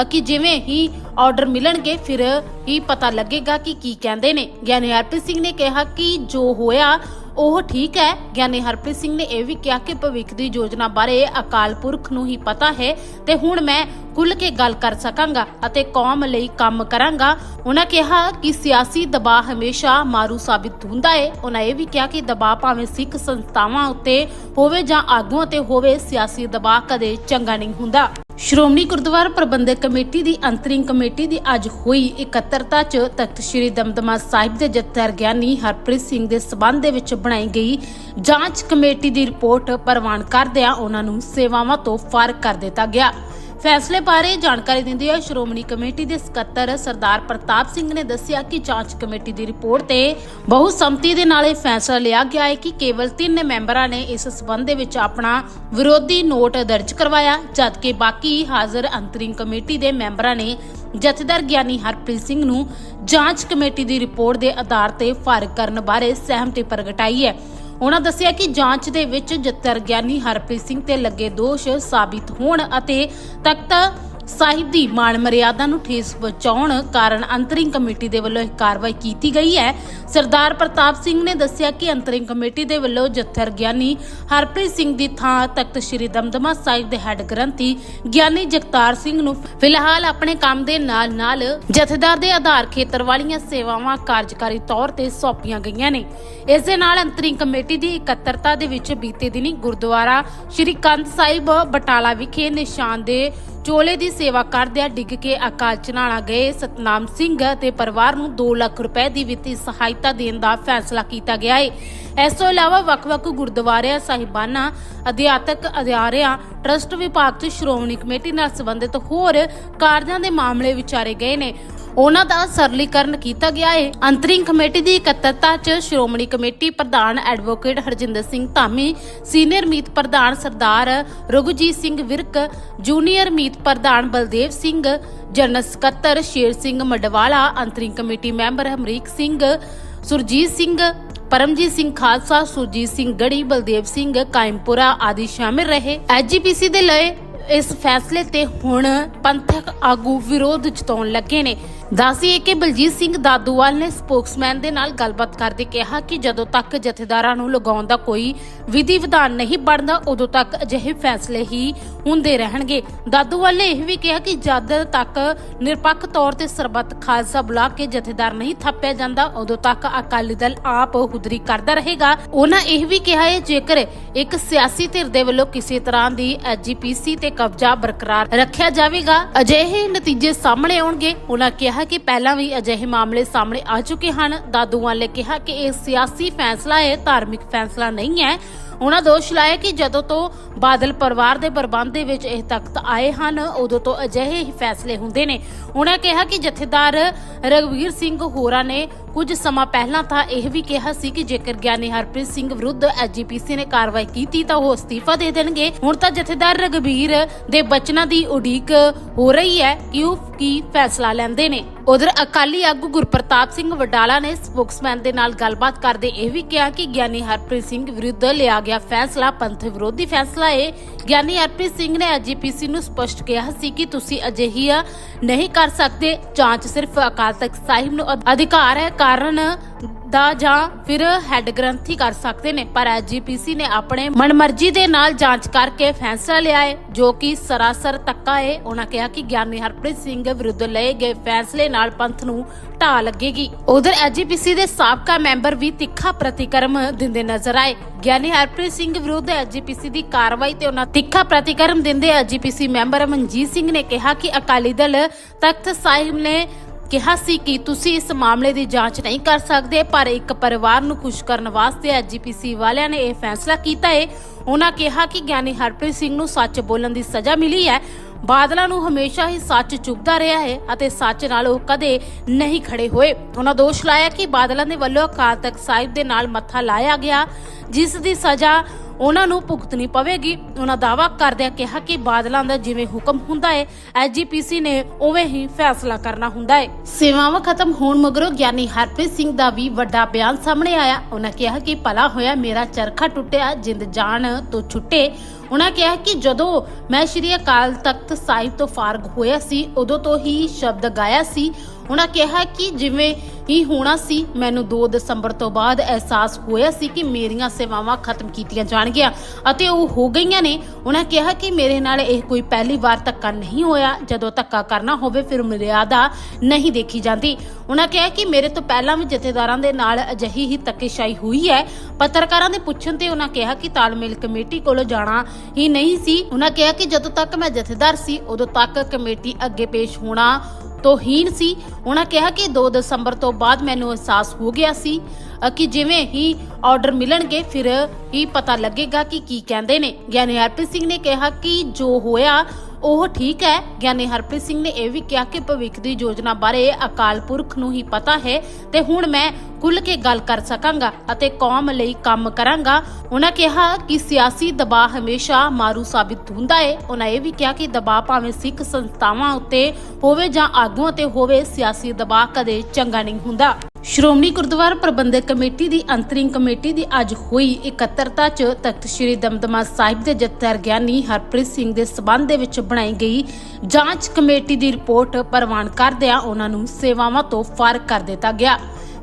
ਕਿ ਜਿਵੇਂ ਹੀ ਆਰਡਰ ਮਿਲਣਗੇ, ਫਿਰ ਹੀ ਪਤਾ ਲੱਗੇਗਾ ਕਿ ਕੀ ਕਹਿੰਦੇ ਨੇ। ਗਿਆਨੀ ਹਰਪ੍ਰੀਤ ਸਿੰਘ ਨੇ ਕਿਹਾ ਕਿ ਜੋ ਹੋਇਆ, ਉਹ ਠੀਕ ਹੈ। ਗਿਆਨੀ ਹਰਪ੍ਰੀਤ ਸਿੰਘ ਨੇ ਇਹ ਵੀ ਕਿਹਾ ਕਿ ਭਵਿੱਖ ਦੀ ਯੋਜਨਾ ਬਾਰੇ ਅਕਾਲ ਪੁਰਖ ਨੂੰ ਹੀ ਪਤਾ ਹੈ ਤੇ ਹੁਣ ਮੈਂ ਖੁੱਲ ਕੇ ਗੱਲ ਕਰ ਸਕਾਂਗਾ ਅਤੇ ਕੌਮ ਲਈ ਕੰਮ ਕਰਾਂਗਾ। ਉਹਨਾਂ ਕਿਹਾ ਕਿ ਸਿਆਸੀ ਦਬਾਅ ਹਮੇਸ਼ਾ ਮਾਰੂ ਸਾਬਿਤ ਹੁੰਦਾ ਹੈ ਉਹਨਾਂ ਇਹ ਵੀ ਕਿਹਾ ਕਿ ਦਬਾਅ ਭਾਵੇਂ ਸਿੱਖ ਸੰਸਥਾਵਾਂ ਉੱਤੇ ਹੋਵੇ ਜਾਂ ਆਗੂਆਂ ਤੇ ਹੋਵੇ, ਸਿਆਸੀ ਦਬਾਅ ਕਦੇ ਚੰਗਾ ਨਹੀਂ ਹੁੰਦਾ। ਸ਼੍ਰੋਮਣੀ ਗੁਰਦੁਆਰਾ ਪ੍ਰਬੰਧਕ ਕਮੇਟੀ ਦੀ ਅੰਤਰਿੰਗ ਕਮੇਟੀ ਦੀ ਅੱਜ ਹੋਈ ਇਕੱਤਰਤਾ 'ਚ ਤਖਤ ਸ੍ਰੀ ਦਮਦਮਾ ਸਾਹਿਬ ਦੇ ਜਥੇਦਾਰ ਗਿਆਨੀ ਹਰਪ੍ਰੀਤ ਸਿੰਘ ਦੇ ਸਬੰਧ ਦੇ ਵਿੱਚ ਬਣਾਈ ਗਈ ਜਾਂਚ ਕਮੇਟੀ ਦੀ ਰਿਪੋਰਟ ਪ੍ਰਵਾਨ ਕਰਦਿਆਂ ਉਹਨਾਂ ਨੂੰ ਸੇਵਾਵਾਂ ਤੋਂ ਫਾਰਗ ਕਰ ਦਿੱਤਾ ਗਿਆ। ਫੈਸਲੇ ਬਾਰੇ ਜਾਣਕਾਰੀ ਦਿੰਦੇ ਹੋਏ ਸ਼੍ਰੋਮਣੀ ਕਮੇਟੀ ਦੇ ਸਕੱਤਰ ਸਰਦਾਰ ਪ੍ਰਤਾਪ ਸਿੰਘ ਨੇ ਦੱਸਿਆ ਕਿ ਜਾਂਚ ਕਮੇਟੀ ਦੀ ਰਿਪੋਰਟ ਤੇ ਬਹੁ ਸੰਮਤੀ ਦੇ ਨਾਲ ਇਹ ਫੈਸਲਾ ਲਿਆ ਗਿਆ ਹੈ ਕਿ ਕੇਵਲ ਤਿੰਨ ਮੈਂਬਰਾਂ ਨੇ ਇਸ ਸਬੰਧ ਦੇ ਵਿੱਚ ਆਪਣਾ ਵਿਰੋਧੀ ਨੋਟ ਦਰਜ ਕਰਵਾਇਆ, ਜਦਕਿ ਬਾਕੀ ਹਾਜ਼ਰ ਅੰਤਰਿਮ ਕਮੇਟੀ ਦੇ ਮੈਂਬਰਾਂ ਨੇ ਜਥੇਦਾਰ ਗਿਆਨੀ ਹਰਪ੍ਰੀਤ ਸਿੰਘ ਨੂੰ ਜਾਂਚ ਕਮੇਟੀ ਦੀ ਰਿਪੋਰਟ ਦੇ ਆਧਾਰ ਤੇ ਫਾਰਗ ਕਰਨ ਬਾਰੇ ਸਹਿਮਤੀ ਪ੍ਰਗਟਾਈ ਹੈ। ਉਹਨਾਂ ਦੱਸਿਆ ਕਿ ਜਾਂਚ ਦੇ ਵਿੱਚ ਜੱਤਰ ਗਿਆਨੀ ਹਰਪ੍ਰੀਤ ਸਿੰਘ ਤੇ ਲੱਗੇ ਦੋਸ਼ ਸਾਬਿਤ ਹੋਣ ਅਤੇ ਤਖਤ ਸਾਹਿਬ ਦੀ ਮਾਣ ਮਰਿਆਦਾ ਨੂੰ ਠੇਸ ਪਹੁੰਚਾਉਣ ਕਾਰਨ ਅੰਤਰਿੰਗ ਕਮੇਟੀ ਦੇ ਵੱਲੋਂ ਇਹ ਕਾਰਵਾਈ ਕੀਤੀ ਗਈ ਹੈ। ਸਰਦਾਰ ਪ੍ਰਤਾਪ ਸਿੰਘ ਨੇ ਦੱਸਿਆ ਕਿ ਅੰਤਰਿੰਗ ਕਮੇਟੀ ਦੇ ਵੱਲੋਂ ਜੱਥਰ ਗਿਆਨੀ ਹਰਪ੍ਰੀਤ ਸਿੰਘ ਦੀ ਥਾਂ ਤਖਤ ਸ੍ਰੀ ਦਮਦਮਾ ਸਾਹਿਬ ਦੇ ਹੈੱਡ ਗ੍ਰੰਥੀ ਗਿਆਨੀ ਜਗਤਾਰ ਸਿੰਘ ਨੂੰ ਫਿਲਹਾਲ ਆਪਣੇ ਕੰਮ ਦੇ ਨਾਲ-ਨਾਲ ਜਥੇਦਾਰ ਦੇ ਆਧਾਰ ਖੇਤਰ ਵਾਲੀਆਂ ਸੇਵਾਵਾਂ ਕਾਰਜਕਾਰੀ ਤੌਰ ਤੇ ਸੌਂਪੀਆਂ ਗਈਆਂ ਨੇ। ਇਸ ਦੇ ਨਾਲ ਅੰਤਰਿੰਗ ਕਮੇਟੀ ਦੀ ਇਕੱਤਰਤਾ ਦੇ ਵਿੱਚ ਬੀਤੇ ਦਿਨੀ ਗੁਰਦੁਆਰਾ ਸ੍ਰੀ ਕੰਧ ਸਾਹਿਬ ਬਟਾਲਾ ਵਿਖੇ ਨਿਸ਼ਾਨ ਦੇ ਚੋਲੇ ਦੀ ਸੇਵਾ ਕਰਦਿਆਂ ਡਿੱਗ ਕੇ ਅਕਾਲ ਚਨਾਣਾ ਗਏ। ਸਤਨਾਮ ਸਿੰਘ ਤੇ ਪਰਿਵਾਰ ਨੂੰ 2 ਲੱਖ ਰੁਪਏ ਦੀ ਵਿੱਤੀ ਸਹਾਇਤਾ ਦੇਣ ਦਾ ਫੈਸਲਾ ਕੀਤਾ ਗਿਆ ਹੈ ਇਸ ਤੋਂ ਇਲਾਵਾ ਵੱਖ-ਵੱਖ ਗੁਰਦੁਆਰਿਆਂ, ਸਾਹਿਬਾਨਾਂ, ਅਧਿਆਤਕ ਅਧਿਆਰਿਆਂ ਟਰਸਟ ਵਿਭਾਗ ਤੇ ਸ਼੍ਰੋਮਣੀ ਕਮੇਟੀ ਨਾਲ ਸੰਬੰਧਿਤ ਹੋਰ ਕਾਰਜਾਂ ਦੇ ਮਾਮਲੇ ਵਿਚਾਰੇ ਗਏ ਨੇ। ਉਹਨਾਂ ਦਾ ਸਰਲੀਕਰਨ ਕੀਤਾ ਗਿਆ ਹੈ ਅੰਤਰਿੰਗ ਕਮੇਟੀ ਦੀ ਇਕੱਤਰਤਾ 'ਚ ਸ਼੍ਰੋਮਣੀ ਕਮੇਟੀ ਪ੍ਰਧਾਨ ਐਡਵੋਕੇਟ ਹਰਜਿੰਦਰ ਸਿੰਘ ਧਾਮੀ, ਸੀਨੀਅਰ ਮੀਤ ਪ੍ਰਧਾਨ ਸਰਦਾਰ ਰਘੁਜੀਤ ਸਿੰਘ ਵਿਰਕ, ਜੂਨੀਅਰ ਮੀਤ ਪ੍ਰਧਾਨ ਬਲਦੇਵ ਸਿੰਘ, ਜਨਰਲ ਸਕੱਤਰ Sher Singh Madwala, interim committee member Hamrik Singh, Surjit Singh, Paramjit Singh Khalsa, Surjit Singh Garhi, Baldev Singh ਕਾਇਮਪੁਰਾ ਆਦਿ ਸ਼ਾਮਿਲ ਰਹੇ। ਐਜੀਪੀਸੀ ਦੇ ਲਏ ਇਸ ਫੈਸਲੇ ਤੇ ਹੁਣ ਪੰਥਕ ਆਗੂ ਵਿਰੋਧ ਜਤਾਉਣ ਲੱਗੇ ਨੇ। ਦੱਸੀਏ ਕਿ ਬਲਜੀਤ ਸਿੰਘ ਦਾਦੂਵਾਲ ਨੇ ਸਪੋਕਸਮੈਨ ਦੇ ਨਾਲ ਗੱਲਬਾਤ ਕਰਦੇ ਕਿਹਾ ਕਿ ਜਦੋਂ ਤੱਕ ਜਥੇਦਾਰਾਂ ਨੂੰ ਲਗਾਉਣ ਦਾ ਕੋਈ ਵਿਧੀ ਵਿਧਾਨ ਨਹੀਂ ਬਣਦਾ, ਉਦੋਂ ਤੱਕ ਅਜਿਹੇ ਫੈਸਲੇ ਹੀ ਹੁੰਦੇ ਰਹਿਣਗੇ। ਦਾਦੂਵਾਲ ਨੇ ਇਹ ਵੀ ਕਿਹਾ ਕਿ ਜਦ ਤੱਕ ਨਿਰਪੱਖ ਤੌਰ ਤੇ ਸਰਬੱਤ ਖਾਲਸਾ ਬੁਲਾ ਕੇ ਜਥੇਦਾਰ ਨਹੀਂ ਥਾਪਿਆ ਜਾਂਦਾ, ਉਦੋਂ ਤੱਕ ਅਕਾਲੀ ਦਲ ਆਪ ਹੁਦਰੀ ਕਰਦਾ ਰਹੇਗਾ। ਉਹਨਾਂ ਇਹ ਵੀ ਕਿਹਾ ਹੈ, ਜੇਕਰ ਇੱਕ ਸਿਆਸੀ ਧਿਰ ਦੇ ਵੱਲੋਂ ਕਿਸੇ ਤਰ੍ਹਾਂ ਦੀ ਐਜੀਪੀਸੀ ਤੇ ਕਬਜ਼ਾ ਬਰਕਰਾਰ ਰੱਖਿਆ ਜਾਵੇਗਾ, ਅਜਿਹੇ ਨਤੀਜੇ ਸਾਹਮਣੇ ਆਉਣਗੇ। ਉਹਨਾਂ ਕਿਹਾ ਕਿ ਪਹਿਲਾਂ ਵੀ ਅਜਿਹੇ ਮਾਮਲੇ ਸਾਹਮਣੇ ਆ ਚੁੱਕੇ ਹਨ। ਦਾਦੂਵਾਲ ਨੇ ਕਿਹਾ ਕਿ ਇਹ ਸਿਆਸੀ ਫੈਸਲਾ ਹੈ, ਧਾਰਮਿਕ ਫੈਸਲਾ ਨਹੀਂ ਹੈ। ਉਹਨਾਂ ਦੋਸ਼ ਲਾਇਆ ਕਿ ਜਦੋਂ ਤੋਂ ਬਾਦਲ ਪਰਿਵਾਰ ਦੇ ਪ੍ਰਬੰਧ ਦੇ ਵਿੱਚ ਇਹ ਤਖਤ ਆਏ ਹਨ, ਉਦੋਂ ਤੋਂ ਅਜਿਹੇ ਹੀ ਫੈਸਲੇ ਹੁੰਦੇ ਨੇ। ਉਹਨਾਂ ਕਿਹਾ ਕਿ ਜਥੇਦਾਰ ਰਗਵੀਰ ਸਿੰਘ ਹੋਰਾਂ ਨੇ ਕੁਝ ਸਮਾਂ ਪਹਿਲਾਂ ਤਾਂ ਇਹ ਵੀ ਕਿਹਾ ਸੀ ਕਿ ਜੇਕਰ ਗਿਆਨੀ ਹਰਪ੍ਰੀਤ ਸਿੰਘ ਵਿਰੁੱਧ ਐਜੀਪੀਸੀ ਨੇ ਕਾਰਵਾਈ ਕੀਤੀ ਤਾਂ ਉਹ ਅਸਤੀਫਾ ਦੇ ਦੇਣਗੇ। ਹੁਣ ਤਾਂ ਜਥੇਦਾਰ ਰਗਵੀਰ ਦੇ ਬਚਨਾਂ ਦੀ ਉਡੀਕ ਹੋ ਰਹੀ ਹੈ। ਕਿ ਉਹ ਕੀ ਫੈਸਲਾ ਲੈਂਦੇ ਨੇ? ਉਧਰ ਅਕਾਲੀ ਆਗੂ ਗੁਰਪ੍ਰਤਾਪ ਸਿੰਘ ਵਡਾਲਾ ਨੇ ਸਪੋਕਸਮੈਨ ਦੇ ਨਾਲ ਗੱਲਬਾਤ ਕਰਦੇ ਇਹ ਵੀ ਕਿਹਾ ਕਿ ਗਿਆਨੀ ਹਰਪ੍ਰੀਤ ਸਿੰਘ ਵਿਰੁੱਧ ਲਿਆ ਗਿਆ ਫੈਸਲਾ, ਪੰਥ ਵਿਰੋਧੀ ਫੈਸਲਾ ਏ ਗਿਆਨੀ ਹਰਪ੍ਰੀਤ ਸਿੰਘ ਨੇ ਐਜੀਪੀਸੀ ਨੂੰ ਸਪਸ਼ਟ ਕਿਹਾ ਸੀ ਕਿ ਤੁਸੀਂ ਅਜਿਹੀ ਨਹੀਂ ਕਰ ਸਕਦੇ। ਜਾਂਚ ਸਿਰਫ ਅਕਾਲ ਤਖਤ ਸਾਹਿਬ ਨੂੰ ਅਧਿਕਾਰ ਹੈ। ਕਾਰਨ ਦਾ ਜਾਂ ਫਿਰ ਹੈੱਡ ਗ੍ਰੰਥੀ ਕਰ ਸਕਦੇ ਨੇ, ਪਰ ਐਜੀਪੀਸੀ ਨੇ ਆਪਣੇ ਮਨਮਰਜ਼ੀ ਦੇ ਨਾਲ ਜਾਂਚ ਕਰਕੇ ਫੈਸਲਾ ਲਿਆ ਹੈ, ਜੋ ਕਿ ਸਰਾਸਰ ਤੱਕਾ ਹੈ। ਉਹਨਾਂ ਕਿਹਾ ਕਿ ਗਿਆਨੀ ਹਰਪ੍ਰੀਤ ਸਿੰਘ ਵਿਰੁੱਧ ਲਏ ਗਏ ਫੈਸਲੇ ਨਾਲ ਪੰਥ ਨੂੰ ਢਾਹ ਲੱਗੇਗੀ। ਉਧਰ ਐਜੀਪੀਸੀ ਦੇ ਸਾਬਕਾ ਮੈਂਬਰ ਵੀ ਤਿੱਖਾ ਪ੍ਰਤੀਕਰਮ ਦਿੰਦੇ ਨਜ਼ਰ ਆਏ। ਗਿਆਨੀ ਹਰਪ੍ਰੀਤ ਸਿੰਘ ਵਿਰੁੱਧ ਐਜੀਪੀਸੀ ਦੀ ਕਾਰਵਾਈ ਤੇ ਉਹਨਾਂ ਤਿੱਖਾ ਪ੍ਰਤੀਕਰਮ ਦਿੰਦੇ ਐਜੀਪੀਸੀ ਮੈਂਬਰ ਮਨਜੀਤ ਸਿੰਘ ਨੇ ਕਿਹਾ ਕਿ ਅਕਾਲੀ ਦਲ ਤਖਤ ਸਾਹਿਬ ਨੇ ਕਿਹਾ ਸੀ ਕਿ ਤੁਸੀਂ ਇਸ ਮਾਮਲੇ ਦੀ ਜਾਂਚ ਨਹੀਂ ਕਰ ਸਕਦੇ, ਪਰ ਇੱਕ ਪਰਿਵਾਰ ਨੂੰ ਖੁਸ਼ ਕਰਨ ਵਾਸਤੇ ਐਜੀਪੀਸੀ ਵਾਲਿਆਂ ਨੇ ਇਹ ਫੈਸਲਾ ਕੀਤਾ ਹੈ ਉਹਨਾਂ ਕਿਹਾ ਕਿ ਗਿਆਨੀ ਹਰਪ੍ਰੀਤ ਸਿੰਘ ਨੂੰ ਸੱਚ ਬੋਲਣ ਦੀ ਸਜ਼ਾ ਮਿਲੀ ਹੈ। ਬਾਦਲਾਂ ਨੂੰ ਹਮੇਸ਼ਾ ਹੀ ਸੱਚ ਚੁੱਭਦਾ ਰਿਹਾ ਹੈ ਅਤੇ ਸੱਚ ਨਾਲ ਉਹ ਕਦੇ ਨਹੀਂ ਖੜੇ ਹੋਏ। ਉਹਨਾਂ ਦੋਸ਼ ਲਾਇਆ ਕਿ ਬਾਦਲਾਂ ਦੇ ਵੱਲੋਂ ਅਕਾਲ ਤਖਤ ਸਾਹਿਬ ਦੇ ਨਾਲ ਮੱਥਾ ਲਾਇਆ ਗਿਆ, ਜਿਸ ਦੀ ਸਜ਼ਾ ਉਹਨਾਂ ਨੂੰ ਭੁਗਤਣੀ ਪਵੇਗੀ। ਉਹਨਾਂ ਦਾਅਵਾ ਕਰਦਿਆਂ ਕਿਹਾ ਕਿ ਬਾਦਲਾਂ ਦਾ ਜਿਵੇਂ ਹੁਕਮ ਹੁੰਦਾ ਹੈ ਐਜੀਪੀਸੀ ਨੇ ਉਵੇਂ ਹੀ ਫੈਸਲਾ ਕਰਨਾ ਹੁੰਦਾ ਹੈ ਸੇਵਾਵਾਂ ਖਤਮ ਹੋਣ ਮਗਰੋਂ ਗਿਆਨੀ ਹਰਪ੍ਰੀਤ ਸਿੰਘ ਦਾ ਵੀ ਵੱਡਾ ਬਿਆਨ ਸਾਹਮਣੇ ਆਇਆ। ਉਹਨਾਂ ਕਿਹਾ ਕਿ ਭਲਾ ਹੋਇਆ, ਮੇਰਾ ਚਰਖਾ ਟੁੱਟਿਆ, ਜਿੰਦ ਜਾਨ ਤੋਂ ਛੁੱਟੇ। ਉਹਨਾਂ ਕਿਹਾ ਕਿ ਜਦੋਂ ਮੈਂ ਸ਼੍ਰੀ ਅਕਾਲ ਤਖਤ ਸਾਹਿਬ ਤੋਂ ਫਾਰਗ ਹੋਇਆ ਸੀ, ਉਦੋਂ ਤੋਂ ਹੀ ਸ਼ਬਦ ਗਾਇਆ ਸੀ। ਉਹਨਾਂ ਕਿਹਾ ਕਿ ਜਿਵੇਂ ਹੀ ਹੋਣਾ ਸੀ? ਮੈਨੂੰ 2 ਦਸੰਬਰ ਤੋਂ ਬਾਅਦ ਅਹਿਸਾਸ ਹੋਇਆ ਸੀ ਕਿ ਮੇਰੀਆਂ ਸੇਵਾਵਾਂ ਖਤਮ ਕੀਤੀਆਂ ਜਾਣਗੀਆਂ ਅਤੇ ਉਹ ਹੋ ਗਈਆਂ ਨੇ। ਉਹਨਾਂ ਕਿਹਾ ਕਿ ਮੇਰੇ ਨਾਲ ਇਹ ਕੋਈ ਪਹਿਲੀ ਵਾਰ ਧੱਕਾ ਨਹੀਂ ਹੋਇਆ। ਜਦੋਂ ਧੱਕਾ ਕਰਨਾ ਹੋਵੇ, ਫਿਰ ਮਰਿਆਦਾ ਨਹੀਂ ਦੇਖੀ ਜਾਂਦੀ। ਉਹਨਾਂ ਕਿਹਾ ਕਿ ਮੇਰੇ ਤੋਂ ਪਹਿਲਾਂ ਵੀ ਜਥੇਦਾਰਾਂ ਦੇ ਨਾਲ ਅਜਿਹੀ ਹੀ ਧੱਕੇਸ਼ਾਹੀ ਹੋਈ ਹੈ। ਪੱਤਰਕਾਰਾਂ ਦੇ ਪੁੱਛਣ ਤੇ ਉਹਨਾਂ ਕਿਹਾ ਕਿ ਤਾਲਮੇਲ ਕਮੇਟੀ ਕੋਲ ਜਾਣਾ ਹੀ ਨਹੀਂ ਸੀ। ਉਹਨਾਂ ਕਿਹਾ ਕਿ ਜਦੋਂ ਤੱਕ ਮੈਂ ਜਥੇਦਾਰ ਸੀ, ਉਦੋਂ ਤੱਕ ਕਮੇਟੀ ਅੱਗੇ ਪੇਸ਼ ਹੋਣਾ ਤੋਂ ਸੀ। ਉਹਨਾਂ ਕਿਹਾ ਕਿ 2 ਦਸੰਬਰ ਤੋਂ ਬਾਅਦ ਮੈਨੂੰ ਅਹਿਸਾਸ ਹੋ ਗਿਆ ਸੀ ਕਿ ਜਿਵੇਂ ਹੀ ਆਰਡਰ ਮਿਲਣਗੇ, ਫਿਰ ਹੀ ਪਤਾ ਲੱਗੇਗਾ ਕਿ ਕੀ ਕਹਿੰਦੇ ਨੇ। ਗਿਆਨੀ ਹਰਪ੍ਰੀਤ ਸਿੰਘ ਨੇ ਕਿਹਾ ਕਿ ਜੋ ਹੋਇਆ ਉਹ ਠੀਕ ਹੈ। ਗਿਆਨੀ ਹਰਪ੍ਰੀਤ ਸਿੰਘ ਨੇ ਇਹ ਵੀ ਕਿਹਾ ਕਿ ਭਵਿੱਖ ਦੀ ਯੋਜਨਾ ਬਾਰੇ ਅਕਾਲ ਪੁਰਖ ਨੂੰ ਹੀ ਪਤਾ ਹੈ ਤੇ ਹੁਣ ਮੈਂ ਖੁੱਲ੍ਹ ਕੇ ਗੱਲ ਕਰ ਸਕਾਂਗਾ ਅਤੇ ਕੌਮ ਲਈ ਕੰਮ ਕਰਾਂਗਾ। ਉਹਨਾਂ ਕਿਹਾ ਕਿ ਸਿਆਸੀ ਦਬਾਅ ਹਮੇਸ਼ਾ ਮਾਰੂ ਸਾਬਿਤ ਹੁੰਦਾ ਹੈ ਉਹਨਾਂ ਇਹ ਵੀ ਕਿਹਾ ਕਿ ਦਬਾਅ ਭਾਵੇਂ ਸਿੱਖ ਸੰਸਥਾਵਾਂ ਉੱਤੇ ਹੋਵੇ ਜਾਂ ਆਗੂਆਂ ਤੇ ਹੋਵੇ, ਸਿਆਸੀ ਦਬਾਅ ਕਦੇ ਚੰਗਾ ਨਹੀਂ ਹੁੰਦਾ। ਸ਼੍ਰੋਮਣੀ ਗੁਰਦੁਆਰਾ ਪ੍ਰਬੰਧਕ ਕਮੇਟੀ ਦੀ ਅੰਤਰਿੰਗ ਕਮੇਟੀ ਦੀ ਅੱਜ ਹੋਈ ਇਕੱਤਰਤਾ 'ਚ ਤਖਤ ਸ੍ਰੀ ਦਮਦਮਾ ਸਾਹਿਬ ਦੇ ਜਥੇਦਾਰ ਗਿਆਨੀ ਹਰਪ੍ਰੀਤ ਸਿੰਘ ਦੇ ਸਬੰਧ ਦੇ ਵਿੱਚ ਬਣਾਈ ਗਈ। ਜਾਂਚ ਕਮੇਟੀ ਦੀ ਰਿਪੋਰਟ ਪ੍ਰਵਾਨ ਕਰਦਿਆਂ ਉਹਨਾਂ ਨੂੰ ਸੇਵਾਵਾਂ ਤੋਂ ਫਾਰਗ ਕਰ ਦਿੱਤਾ ਗਿਆ।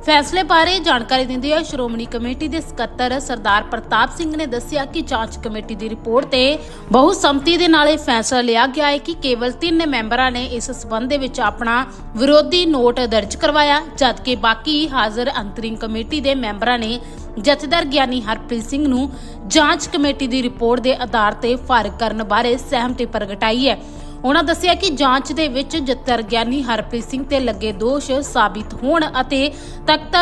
ਫੈਸਲੇ ਬਾਰੇ ਜਾਣਕਾਰੀ ਦਿੰਦੇ ਹੋਏ ਸ਼੍ਰੋਮਣੀ ਕਮੇਟੀ ਦੇ ਸਕੱਤਰ ਸਰਦਾਰ ਪ੍ਰਤਾਪ ਸਿੰਘ ਨੇ ਦੱਸਿਆ ਕਿ ਜਾਂਚ ਕਮੇਟੀ ਦੀ ਰਿਪੋਰਟ ਤੇ ਬਹੁ ਸੰਮਤੀ ਦੇ ਨਾਲ ਇਹ ਫੈਸਲਾ ਲਿਆ ਗਿਆ ਹੈ ਕਿ ਕੇਵਲ ਤਿੰਨ ਮੈਂਬਰਾਂ ਨੇ ਇਸ ਸਬੰਧ ਦੇ ਵਿੱਚ ਆਪਣਾ ਵਿਰੋਧੀ ਨੋਟ ਦਰਜ ਕਰਵਾਇਆ, ਜਦਕਿ ਬਾਕੀ ਹਾਜ਼ਰ ਅੰਤਰਿੰਗ ਕਮੇਟੀ ਦੇ ਮੈਂਬਰਾਂ ਨੇ ਜਥੇਦਾਰ ਗਿਆਨੀ ਹਰਪ੍ਰੀਤ ਸਿੰਘ ਨੂੰ ਜਾਂਚ ਕਮੇਟੀ ਦੀ ਰਿਪੋਰਟ ਦੇ ਆਧਾਰ ਤੇ ਫਾਰਗ ਕਰਨ ਬਾਰੇ ਸਹਿਮਤੀ ਪ੍ਰਗਟਾਈ ਹੈ। ਉਹਨਾਂ ਦੱਸਿਆ ਕਿ ਜਾਂਚ ਦੇ ਵਿੱਚ ਜੱਤਰ ਗਿਆਨੀ ਹਰਪ੍ਰੀਤ ਸਿੰਘ ਤੇ ਲੱਗੇ ਦੋਸ਼ ਸਾਬਿਤ ਹੋਣ ਅਤੇ ਤਖਤ